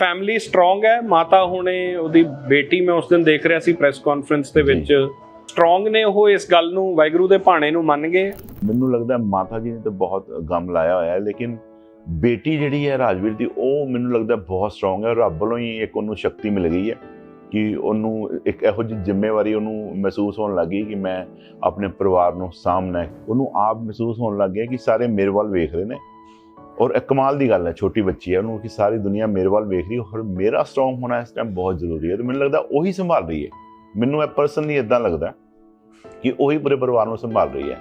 Family strong ਹੈ। ਮਾਤਾ ਹੁਣੇ ਉਹਦੀ ਬੇਟੀ ਮੈਂ ਉਸ ਦਿਨ ਦੇਖ ਰਿਹਾ ਸੀ ਪ੍ਰੈਸ ਕਾਨਫਰੰਸ ਦੇ ਵਿੱਚ। ਸਟਰੋਂਗ ਨੇ ਉਹ ਇਸ ਗੱਲ ਨੂੰ, ਵਾਹਿਗੁਰੂ ਦੇ ਭਾਣੇ ਨੂੰ ਮੰਨ ਗਏ। ਮੈਨੂੰ ਲੱਗਦਾ ਮਾਤਾ ਜੀ ਨੇ ਤਾਂ ਬਹੁਤ ਗਮ ਲਾਇਆ ਹੋਇਆ ਹੈ, ਲੇਕਿਨ ਬੇਟੀ ਜਿਹੜੀ ਹੈ ਰਾਜਵੀਰ ਦੀ, ਉਹ ਮੈਨੂੰ ਲੱਗਦਾ ਬਹੁਤ ਸਟਰੋਂਗ ਹੈ। ਰੱਬ ਵੱਲੋਂ ਹੀ ਇੱਕ ਉਹਨੂੰ ਸ਼ਕਤੀ ਮਿਲ ਗਈ ਹੈ ਕਿ ਉਹਨੂੰ ਇੱਕ ਇਹੋ ਜਿਹੀ ਜ਼ਿੰਮੇਵਾਰੀ ਉਹਨੂੰ ਮਹਿਸੂਸ ਹੋਣ ਲੱਗੀ ਕਿ ਮੈਂ ਆਪਣੇ ਪਰਿਵਾਰ ਨੂੰ ਸਾਹਮਣਾ ਉਹਨੂੰ ਆਪ ਮਹਿਸੂਸ ਹੋਣ ਲੱਗ ਗਿਆ ਕਿ ਸਾਰੇ ਮੇਰੇ ਵੱਲ ਵੇਖ ਰਹੇ ਨੇ। ਔਰ ਇਹ ਕਮਾਲ ਦੀ ਗੱਲ ਹੈ, ਛੋਟੀ ਬੱਚੀ ਹੈ, ਉਹਨੂੰ ਕਿ ਸਾਰੀ ਦੁਨੀਆ ਮੇਰੇ ਵੱਲ ਵੇਖ ਰਹੀ ਹੈ ਔਰ ਮੇਰਾ ਸਟਰੋਂਗ ਹੋਣਾ ਇਸ ਟਾਈਮ ਬਹੁਤ ਜ਼ਰੂਰੀ ਹੈ ਤੇ ਮੈਨੂੰ ਲੱਗਦਾ ਉਹੀ ਸੰਭਾਲ ਰਹੀ ਹੈ। ਮੈਨੂੰ ਇਹ ਪਰਸਨਲੀ ਇਦਾਂ ਲੱਗਦਾ ਕਿ ਉਹੀ ਪੂਰੇ ਪਰਿਵਾਰ ਨੂੰ ਸੰਭਾਲ ਰਹੀ ਹੈ।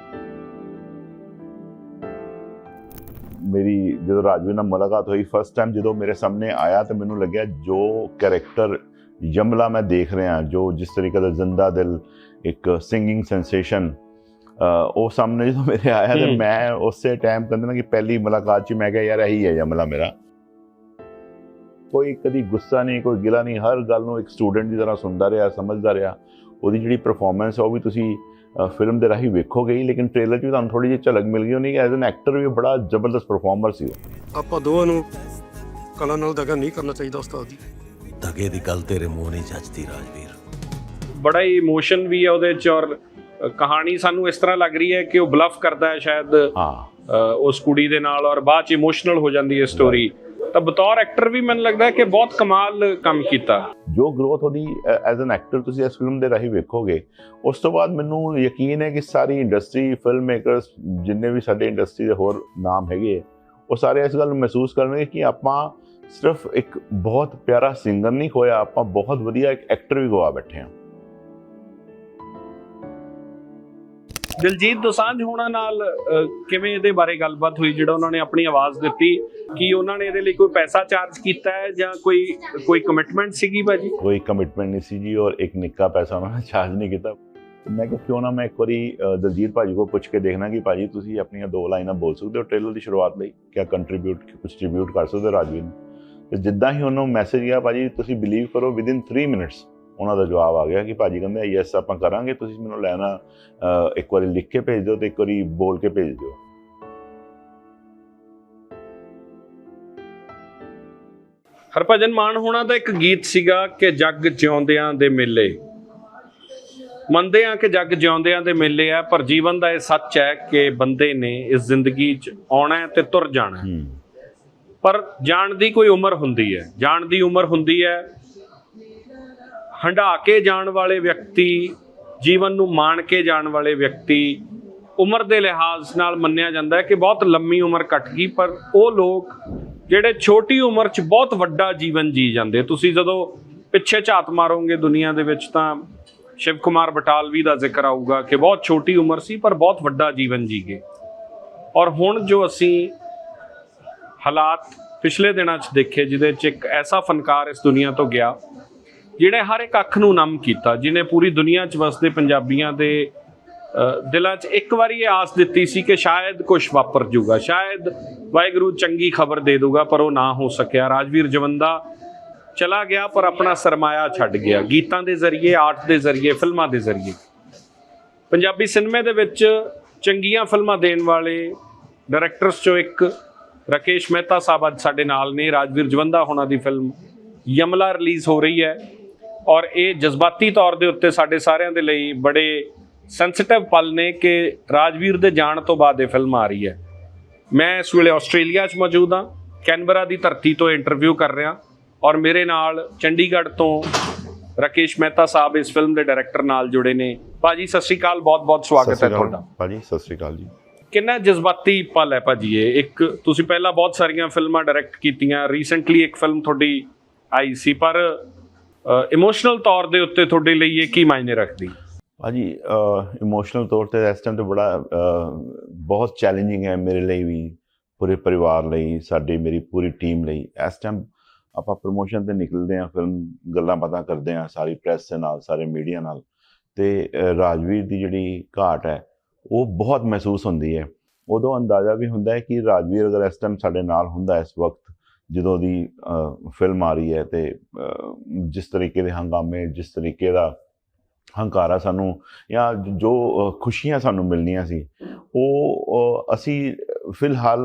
ਮੇਰੀ ਜਦੋਂ ਰਾਜਵੀਰ ਨਾਲ ਮੁਲਾਕਾਤ ਹੋਈ ਫਸਟ ਟਾਈਮ ਜਦੋਂ ਮੇਰੇ ਸਾਹਮਣੇ ਆਇਆ ਤੇ ਮੈਨੂੰ ਲੱਗਿਆ ਜੋ ਕੈਰੈਕਟਰ ਯਮਲਾ ਮੈਂ ਦੇਖ ਰਿਹਾ, ਜੋ ਜਿਸ ਤਰੀਕੇ ਦਾ ਜ਼ਿੰਦਾ ਦਿਲ, ਇੱਕ ਸਿੰਗਿੰਗ ਸੈਂਸੇਸ਼ਨ ਉਹ ਸਾਹਮਣੇ ਜਦੋਂ ਮੇਰੇ ਆਇਆ ਤੇ। ਮੈਂ ਉਸੇ ਟਾਈਮ ਕਹਿੰਦੇ ਨਾ ਕਿ ਪਹਿਲੀ ਮੁਲਾਕਾਤ 'ਚ ਮੈਂ ਕਿਹਾ ਯਾਰ ਇਹੀ ਹੈ ਯਮਲਾ ਮੇਰਾ। ਕੋਈ ਕਦੀ ਗੁੱਸਾ ਨਹੀਂ ਕੋਈ ਗਿਲਾ ਨਹੀਂ ਹਰ ਗੱਲ ਨੂੰ ਇੱਕ ਸਟੂਡੈਂਟ ਦੀ ਤਰ੍ਹਾਂ ਸੁਣਦਾ ਰਿਹਾ ਸਮਝਦਾ ਰਿਹਾ। ਉਹਦੀ ਜਿਹੜੀ ਪਰਫਾਰਮੈਂਸ ਹੈ ਉਹ ਵੀ ਤੁਸੀਂ ਫਿਲਮ ਦੇ ਰਾਹੀਂ ਵੇਖੋਗੇ ਹੀ ਲੇਕਿਨ ਟ੍ਰੇਲਰ 'ਚ ਵੀ ਤੁਹਾਨੂੰ ਥੋੜੀ ਜਿਹੀ ਝਲਕ ਮਿਲ ਗਈ ਹੋਣੀ ਐਜ਼ ਐਨ ਐਕਟਰ ਵੀ ਬੜਾ ਜ਼ਬਰਦਸਤ ਪਰਫਾਰਮਰ ਸੀ ਉਹ। ਆਪਾਂ ਦੋਵਾਂ ਨੂੰ ਕਲਾ ਨਾਲ ਦਗਾ ਨਹੀਂ ਕਰਨਾ ਚਾਹੀਦਾ ਉਸਤਾਦ ਜੀ। ਦਗੇ ਦੀ ਗੱਲ ਤੇਰੇ ਮੂੰਹ ਨਹੀਂ ਜੱਜਦੀ ਰਾਜਵੀਰ। ਬੜਾ ਹੀ ਇਮੋਸ਼ਨ ਵੀ ਹੈ ਉਹਦੇ ਚ ਔਰ ਕਹਾਣੀ ਸਾਨੂੰ ਇਸ ਤਰ੍ਹਾਂ ਲੱਗ ਰਹੀ ਹੈ ਕਿ ਉਹ ਬਲਫ ਕਰਦਾ ਹੈ ਸ਼ਾਇਦ ਹਾਂ। ਉਸ ਕੁੜੀ ਦੇ ਨਾਲ ਔਰ ਬਾਅਦ ਚ ਇਮੋਸ਼ਨਲ ਹੋ ਜਾਂਦੀ ਹੈ ਸਟੋਰੀ ਤਾਂ ਬਤੌਰ ਐਕਟਰ ਵੀ ਮੈਨੂੰ ਲੱਗਦਾ ਹੈ ਕਿ ਬਹੁਤ ਕਮਾਲ ਕੰਮ ਕੀਤਾ। ਜੋ ਗਰੋਥ ਉਹਦੀ ਐਜ਼ ਐਨ ਐਕਟਰ ਤੁਸੀਂ ਇਸ ਫਿਲਮ ਦੇ ਰਾਹੀਂ ਵੇਖੋਗੇ ਉਸ ਤੋਂ ਬਾਅਦ ਮੈਨੂੰ ਯਕੀਨ ਹੈ ਕਿ ਸਾਰੀ ਇੰਡਸਟਰੀ ਫਿਲਮ ਮੇਕਰਸ ਜਿੰਨੇ ਵੀ ਸਾਡੇ ਇੰਡਸਟਰੀ ਦੇ ਹੋਰ ਨਾਮ ਹੈਗੇ ਉਹ ਸਾਰੇ ਇਸ ਗੱਲ ਨੂੰ ਮਹਿਸੂਸ ਕਰਨਗੇ ਕਿ ਆਪਾਂ ਸਿਰਫ ਇੱਕ ਬਹੁਤ ਪਿਆਰਾ ਸਿੰਗਰ ਨਹੀਂ ਖੋਇਆ ਆਪਾਂ ਬਹੁਤ ਵਧੀਆ ਇੱਕ ਐਕਟਰ ਵੀ ਗਵਾ ਬੈਠੇ ਹਾਂ। ਦਿਲਜੀਤ ਦੋਸਾਂਝ ਹੋਣਾ ਨਾਲ ਕਿਵੇਂ ਇਹਦੇ ਬਾਰੇ ਗੱਲਬਾਤ ਹੋਈ, ਜਿਹੜਾ ਉਹਨਾਂ ਨੇ ਆਪਣੀ ਆਵਾਜ਼ ਦਿੱਤੀ? ਕਿ ਉਹਨਾਂ ਨੇ ਇਹਦੇ ਲਈ ਕੋਈ ਪੈਸਾ ਚਾਰਜ ਕੀਤਾ ਹੈ ਜਾਂ ਕੋਈ ਕੋਈ ਕਮਿਟਮੈਂਟ ਸੀਗੀ ਭਾਜੀ? ਕੋਈ ਕਮਿਟਮੈਂਟ ਨਹੀਂ ਸੀ ਜੀ, ਔਰ ਇੱਕ ਨਿੱਕਾ ਪੈਸਾ ਉਹਨਾਂ ਨੇ ਚਾਰਜ ਨਹੀਂ ਕੀਤਾ। ਮੈਂ ਕਿਹਾ, ਕਿਉਂ ਨਾ ਮੈਂ ਇੱਕ ਵਾਰੀ ਦਲਜੀਤ ਭਾਜੀ ਕੋਲ ਪੁੱਛ ਕੇ ਦੇਖਣਾ ਕਿ ਭਾਜੀ ਤੁਸੀਂ ਆਪਣੀਆਂ ਦੋ ਲਾਈਨਾਂ ਬੋਲ ਸਕਦੇ ਹੋ ਟ੍ਰੇਲਰ ਦੀ ਸ਼ੁਰੂਆਤ ਲਈ? ਕਿਆ ਕੰਟਰੀਬਿਊਟ ਕੁਝ ਟ੍ਰਿਬਿਊਟ ਕਰ ਸਕਦੇ ਹੋ ਰਾਜਵੀਰ ਨੂੰ? ਤੇ ਜਿੱਦਾਂ ਹੀ ਉਹਨੂੰ ਮੈਸੇਜ ਗਿਆ, ਭਾਜੀ, ਤੁਸੀਂ ਬਿਲੀਵ ਕਰੋ ਵਿਦਿਨ 3 ਮਿੰਟਸ ਉਹਨਾਂ ਦਾ ਜਵਾਬ ਆ ਗਿਆ ਕਿ ਭਾਜੀ ਕਹਿੰਦੇ ਯੈਸ ਆਪਾਂ ਕਰਾਂਗੇ ਤੁਸੀਂ ਮੈਨੂੰ ਲੈਣਾ ਇੱਕ ਵਾਰੀ ਲਿਖ ਕੇ ਭੇਜ ਦਿਓ ਤੇ ਇੱਕ ਵਾਰੀ ਬੋਲ ਕੇ ਭੇਜ ਦਿਓ। ਹਰਭਜਨ ਮਾਨ ਹੋਣਾ ਦਾ ਇੱਕ ਗੀਤ ਸੀਗਾ ਕਿ ਜੱਗ ਜਿਉਂਦਿਆਂ ਦੇ ਮੇਲੇ। ਮੰਨਦੇ ਆ ਕਿ ਜੱਗ ਜਿਉਂਦਿਆਂ ਦੇ ਮੇਲੇ ਆ ਪਰ ਜੀਵਨ ਦਾ ਇਹ ਸੱਚ ਹੈ ਕਿ ਬੰਦੇ ਨੇ ਇਸ ਜ਼ਿੰਦਗੀ 'ਚ ਆਉਣਾ ਤੇ ਤੁਰ ਜਾਣਾ ਪਰ ਜਾਣ ਦੀ ਕੋਈ ਉਮਰ ਹੁੰਦੀ ਹੈ। ਜਾਣ ਦੀ ਉਮਰ ਹੁੰਦੀ ਹੈ ਹੰਢਾ ਕੇ ਜਾਣ ਵਾਲੇ ਵਿਅਕਤੀ, ਜੀਵਨ ਨੂੰ ਮਾਣ ਕੇ ਜਾਣ ਵਾਲੇ ਵਿਅਕਤੀ, ਉਮਰ ਦੇ ਲਿਹਾਜ਼ ਨਾਲ ਮੰਨਿਆ ਜਾਂਦਾ ਹੈ ਕਿ ਬਹੁਤ ਲੰਮੀ ਉਮਰ ਕੱਟ ਗਈ, ਪਰ ਉਹ ਲੋਕ ਜਿਹੜੇ ਛੋਟੀ ਉਮਰ 'ਚ ਬਹੁਤ ਵੱਡਾ ਜੀਵਨ ਜੀ ਜਾਂਦੇ। ਤੁਸੀਂ ਜਦੋਂ ਪਿੱਛੇ ਝਾਤ ਮਾਰੋਗੇ ਦੁਨੀਆ ਦੇ ਵਿੱਚ ਤਾਂ ਸ਼ਿਵ ਕੁਮਾਰ ਬਟਾਲਵੀ ਦਾ ਜ਼ਿਕਰ ਆਊਗਾ ਕਿ ਬਹੁਤ ਛੋਟੀ ਉਮਰ ਸੀ, ਪਰ ਬਹੁਤ ਵੱਡਾ ਜੀਵਨ ਜੀ ਗਏ। ਔਰ ਹੁਣ ਜੋ ਅਸੀਂ ਹਾਲਾਤ ਪਿਛਲੇ ਦਿਨਾਂ 'ਚ ਦੇਖੇ, ਜਿਹਦੇ 'ਚ ਇੱਕ ਐਸਾ ਫਨਕਾਰ ਇਸ ਦੁਨੀਆ ਤੋਂ ਗਿਆ ਜਿਹਨੇ ਹਰ ਇੱਕ ਅੱਖ ਨੂੰ ਨਮ ਕੀਤਾ, ਜਿਹਨੇ ਪੂਰੀ ਦੁਨੀਆ 'ਚ ਵਸਦੇ ਪੰਜਾਬੀਆਂ ਦੇ ਦਿਲਾਂ 'ਚ ਇੱਕ ਵਾਰੀ ਇਹ ਆਸ ਦਿੱਤੀ ਸੀ ਕਿ ਸ਼ਾਇਦ ਕੁਝ ਵਾਪਰ ਜੂਗਾ ਸ਼ਾਇਦ ਵਾਹਿਗੁਰੂ ਚੰਗੀ ਖਬਰ ਦੇ ਦੂਗਾ ਪਰ ਉਹ ਨਾ ਹੋ ਸਕਿਆ। ਰਾਜਵੀਰ ਜਵੰਦਾ ਚਲਾ ਗਿਆ, ਪਰ ਆਪਣਾ ਸਰਮਾਇਆ ਛੱਡ ਗਿਆ। ਗੀਤਾਂ ਦੇ ਜ਼ਰੀਏ, ਆਰਟ ਦੇ ਜ਼ਰੀਏ, ਫਿਲਮਾਂ ਦੇ ਜ਼ਰੀਏ। ਪੰਜਾਬੀ ਸਿਨੇਮੇ ਦੇ ਵਿੱਚ ਚੰਗੀਆਂ ਫਿਲਮਾਂ ਦੇਣ ਵਾਲੇ ਡਾਇਰੈਕਟਰਸ ਚੋਂ ਇੱਕ ਰਾਕੇਸ਼ ਮਹਿਤਾ ਸਾਹਿਬ ਅੱਜ ਸਾਡੇ ਨਾਲ ਨੇ। ਰਾਜਵੀਰ ਜਵੰਦਾ ਹੋਣਾ ਦੀ ਫਿਲਮ ਯਮਲਾ ਰਿਲੀਜ਼ ਹੋ ਰਹੀ ਹੈ। ਔਰ ਇਹ ਜਜ਼ਬਾਤੀ ਤੌਰ ਦੇ ਉੱਤੇ ਸਾਡੇ ਸਾਰਿਆਂ ਦੇ ਲਈ ਬੜੇ ਸੈਂਸਿਟਿਵ ਪਲ ਨੇ ਕਿ ਰਾਜਵੀਰ ਦੇ ਜਾਣ ਤੋਂ ਬਾਅਦ ਇਹ ਫਿਲਮ ਆ ਰਹੀ ਹੈ। ਮੈਂ ਇਸ ਵੇਲੇ ਆਸਟ੍ਰੇਲੀਆ 'ਚ ਮੌਜੂਦ ਹਾਂ ਕੈਨਬਰਾ ਦੀ ਧਰਤੀ ਤੋਂ ਇੰਟਰਵਿਊ ਕਰ ਰਿਹਾ ਔਰ ਮੇਰੇ ਨਾਲ ਚੰਡੀਗੜ੍ਹ ਤੋਂ ਰਾਕੇਸ਼ ਮਹਿਤਾ ਸਾਹਿਬ ਇਸ ਫਿਲਮ ਦੇ ਡਾਇਰੈਕਟਰ ਨਾਲ ਜੁੜੇ ਨੇ। ਭਾਜੀ ਸਤਿ ਸ਼੍ਰੀ ਅਕਾਲ ਬਹੁਤ ਬਹੁਤ ਸਤਿ ਸਵਾਗਤ ਹੈ ਤੁਹਾਡਾ। ਭਾਜੀ ਸਤਿ ਸ਼੍ਰੀ ਅਕਾਲ ਜੀ। ਕਿੰਨਾ ਜਜ਼ਬਾਤੀ ਪਲ ਹੈ ਭਾਜੀ ਇਹ? ਇੱਕ ਤੁਸੀਂ ਪਹਿਲਾਂ ਬਹੁਤ ਸਾਰੀਆਂ ਫਿਲਮਾਂ ਡਾਇਰੈਕਟ ਕੀਤੀਆਂ ਰੀਸੈਂਟਲੀ ਇੱਕ ਫਿਲਮ ਤੁਹਾਡੀ ਆਈ ਸੀ ਪਰ ਇਮੋਸ਼ਨਲ ਤੌਰ ਦੇ ਉੱਤੇ ਤੁਹਾਡੇ ਲਈ ਇਹ ਕੀ ਮਾਇਨੇ ਰੱਖਦੀ? ਭਾਜੀ ਇਮੋਸ਼ਨਲ ਤੌਰ ਤੇ ਇਸ ਟਾਈਮ ਤੇ ਬੜਾ ਬਹੁਤ ਚੈਲੰਜਿੰਗ ਹੈ ਮੇਰੇ ਲਈ ਵੀ, ਪੂਰੇ ਪਰਿਵਾਰ ਲਈ, ਸਾਡੀ, ਮੇਰੀ ਪੂਰੀ ਟੀਮ ਲਈ। ਇਸ ਟਾਈਮ ਆਪਾਂ ਪ੍ਰੋਮੋਸ਼ਨ ਤੇ ਨਿਕਲਦੇ ਆ ਫਿਲਮ ਗੱਲਾਂ ਬਾਤਾਂ ਕਰਦੇ ਆ ਸਾਰੀ ਪ੍ਰੈਸ ਦੇ ਨਾਲ, ਸਾਰੇ ਮੀਡੀਆ ਨਾਲ। ਤੇ ਰਾਜਵੀਰ ਦੀ ਜਿਹੜੀ ਘਾਟ ਹੈ, ਉਹ ਬਹੁਤ ਮਹਿਸੂਸ ਹੁੰਦੀ ਹੈ। ਉਦੋਂ ਅੰਦਾਜ਼ਾ ਵੀ ਹੁੰਦਾ ਹੈ ਕਿ ਰਾਜਵੀਰ ਅਗਰ ਇਸ ਟਾਈਮ ਸਾਡੇ ਨਾਲ ਹੁੰਦਾ ਇਸ ਵਕਤ ਜਦੋਂ ਦੀ ਫਿਲਮ ਆ ਰਹੀ ਹੈ ਤੇ ਜਿਸ ਤਰੀਕੇ ਦੇ ਹੰਗਾਮੇ ਜਿਸ ਤਰੀਕੇ ਦਾ ਹੰਕਾਰਾ ਸਾਨੂੰ ਜਾਂ ਜੋ ਖੁਸ਼ੀਆਂ ਸਾਨੂੰ ਮਿਲਣੀਆਂ ਸੀ ਉਹ ਅਸੀਂ ਫਿਲਹਾਲ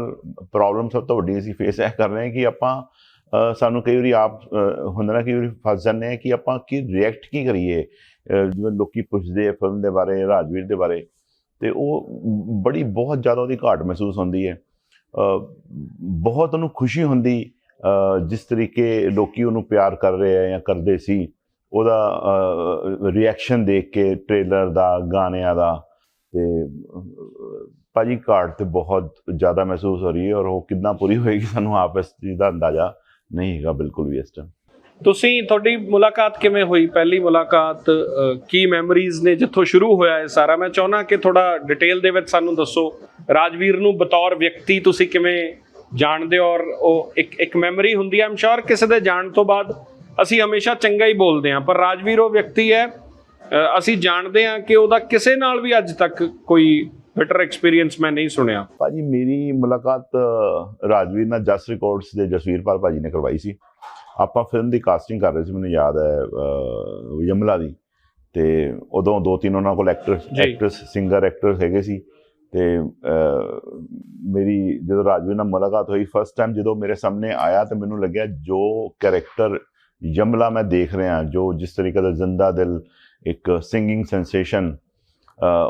ਪ੍ਰੋਬਲਮ ਸਭ ਤੋਂ ਵੱਡੀ ਅਸੀਂ ਫੇਸ ਇਹ ਕਰ ਰਹੇ ਹਾਂ ਕਿ ਆਪਾਂ ਸਾਨੂੰ ਕਈ ਵਾਰੀ ਆਪ ਅ, ਹੁੰਦਾ ਨਾ ਕਈ ਵਾਰੀ ਫਸ ਜਾਂਦੇ ਆ ਕਿ ਆਪਾਂ ਕੀ ਰਿਐਕਟ ਕੀ ਕਰੀਏ ਜਿਵੇਂ ਲੋਕੀ ਪੁੱਛਦੇ ਆ ਫਿਲਮ ਦੇ ਬਾਰੇ ਰਾਜਵੀਰ ਦੇ ਬਾਰੇ ਤੇ ਉਹ ਬੜੀ ਬਹੁਤ ਜ਼ਿਆਦਾ ਉਹਦੀ ਘਾਟ ਮਹਿਸੂਸ ਹੁੰਦੀ ਹੈ ਬਹੁਤ ਉਹਨੂੰ ਖੁਸ਼ੀ ਹੁੰਦੀ ਜਿਸ ਤਰੀਕੇ ਲੋਕੀ ਉਹਨੂੰ ਪਿਆਰ ਕਰ ਰਹੇ ਆ ਜਾਂ ਕਰਦੇ ਸੀ ਉਹਦਾ ਰਿਐਕਸ਼ਨ ਦੇਖ ਕੇ ਟ੍ਰੇਲਰ ਦਾ ਗਾਣਿਆਂ ਦਾ ਤੇ ਅਹ, ਭਾਜੀ ਘਾਟ ਤੇ ਬਹੁਤ ਜ਼ਿਆਦਾ ਮਹਿਸੂਸ ਹੋ ਰਹੀ ਹੈ ਔਰ ਉਹ ਕਿੰਨਾ ਪੂਰੀ ਹੋਏਗੀ ਸਾਨੂੰ ਆਪ ਇਸ ਚੀਜ਼ ਦਾ ਅੰਦਾਜ਼ਾ ਨਹੀਂ ਹੈਗਾ ਬਿਲਕੁਲ ਵੀ ਇਸ ਟਾਈਮ ਤੁਸੀਂ ਤੁਹਾਡੀ ਮੁਲਾਕਾਤ ਕਿਵੇਂ ਹੋਈ? ਪਹਿਲੀ ਮੁਲਾਕਾਤ ਕੀ ਮੈਮਰੀਜ਼ ਨੇ ਜਿੱਥੋਂ ਸ਼ੁਰੂ ਹੋਇਆ ਇਹ ਸਾਰਾ? ਮੈਂ ਚਾਹੁੰਦਾ ਕਿ ਥੋੜਾ ਡਿਟੇਲ ਦੇ ਵਿੱਚ ਸਾਨੂੰ ਦੱਸੋ। ਰਾਜਵੀਰ ਨੂੰ ਬਤੌਰ ਵਿਅਕਤੀ ਤੁਸੀਂ ਕਿਵੇਂ ਜਾਣਦੇ ਔਰ ਉਹ ਇੱਕ ਇੱਕ ਮੈਮਰੀ ਹੁੰਦੀ ਹੈ ਆਮ ਸ਼ੋਰ ਕਿਸੇ ਦੇ ਜਾਣ ਤੋਂ ਬਾਅਦ ਅਸੀਂ ਹਮੇਸ਼ਾ ਚੰਗਾ ਹੀ ਬੋਲਦੇ ਹਾਂ ਪਰ ਰਾਜਵੀਰ ਉਹ ਵਿਅਕਤੀ ਹੈ ਅਸੀਂ ਜਾਣਦੇ ਹਾਂ ਕਿ ਉਹਦਾ ਕਿਸੇ ਨਾਲ ਵੀ ਅੱਜ ਤੱਕ ਕੋਈ ਬਿਟਰ ਐਕਸਪੀਰੀਅੰਸ ਮੈਂ ਨਹੀਂ ਸੁਣਿਆ। ਭਾਜੀ ਮੇਰੀ ਮੁਲਾਕਾਤ ਰਾਜਵੀਰ ਨਾਲ ਜਸ ਰਿਕਾਰਡਸ ਦੇ ਜਸਵੀਰਪਾਲ ਭਾਜੀ ਨੇ ਕਰਵਾਈ ਸੀ। ਆਪਾਂ ਫਿਲਮ ਦੀ ਕਾਸਟਿੰਗ ਕਰ ਰਹੇ ਸੀ ਮੈਨੂੰ ਯਾਦ ਹੈ ਯਮਲਾ ਦੀ। ਤੇ ਉਦੋਂ ਦੋ ਤਿੰਨ ਉਹਨਾਂ ਕੋਲ ਐਕਟਰ। ਐਕਟਰਸ ਸਿੰਗਰ ਐਕਟਰ ਹੈਗੇ ਸੀ। ਤੇ ਮੇਰੀ ਜਦੋਂ ਰਾਜਵੀਰ ਨਾਲ ਮੁਲਾਕਾਤ ਹੋਈ ਫਸਟ ਟਾਈਮ ਜਦੋਂ ਮੇਰੇ ਸਾਹਮਣੇ ਆਇਆ ਤੇ ਮੈਨੂੰ ਲੱਗਿਆ ਜੋ ਕੈਰੈਕਟਰ ਯਮਲਾ ਮੈਂ ਦੇਖ ਰਿਹਾ ਜੋ ਜਿਸ ਤਰੀਕੇ ਦਾ ਜ਼ਿੰਦਾ ਦਿਲ ਇੱਕ ਸਿੰਗਿੰਗ ਸੈਂਸੇਸ਼ਨ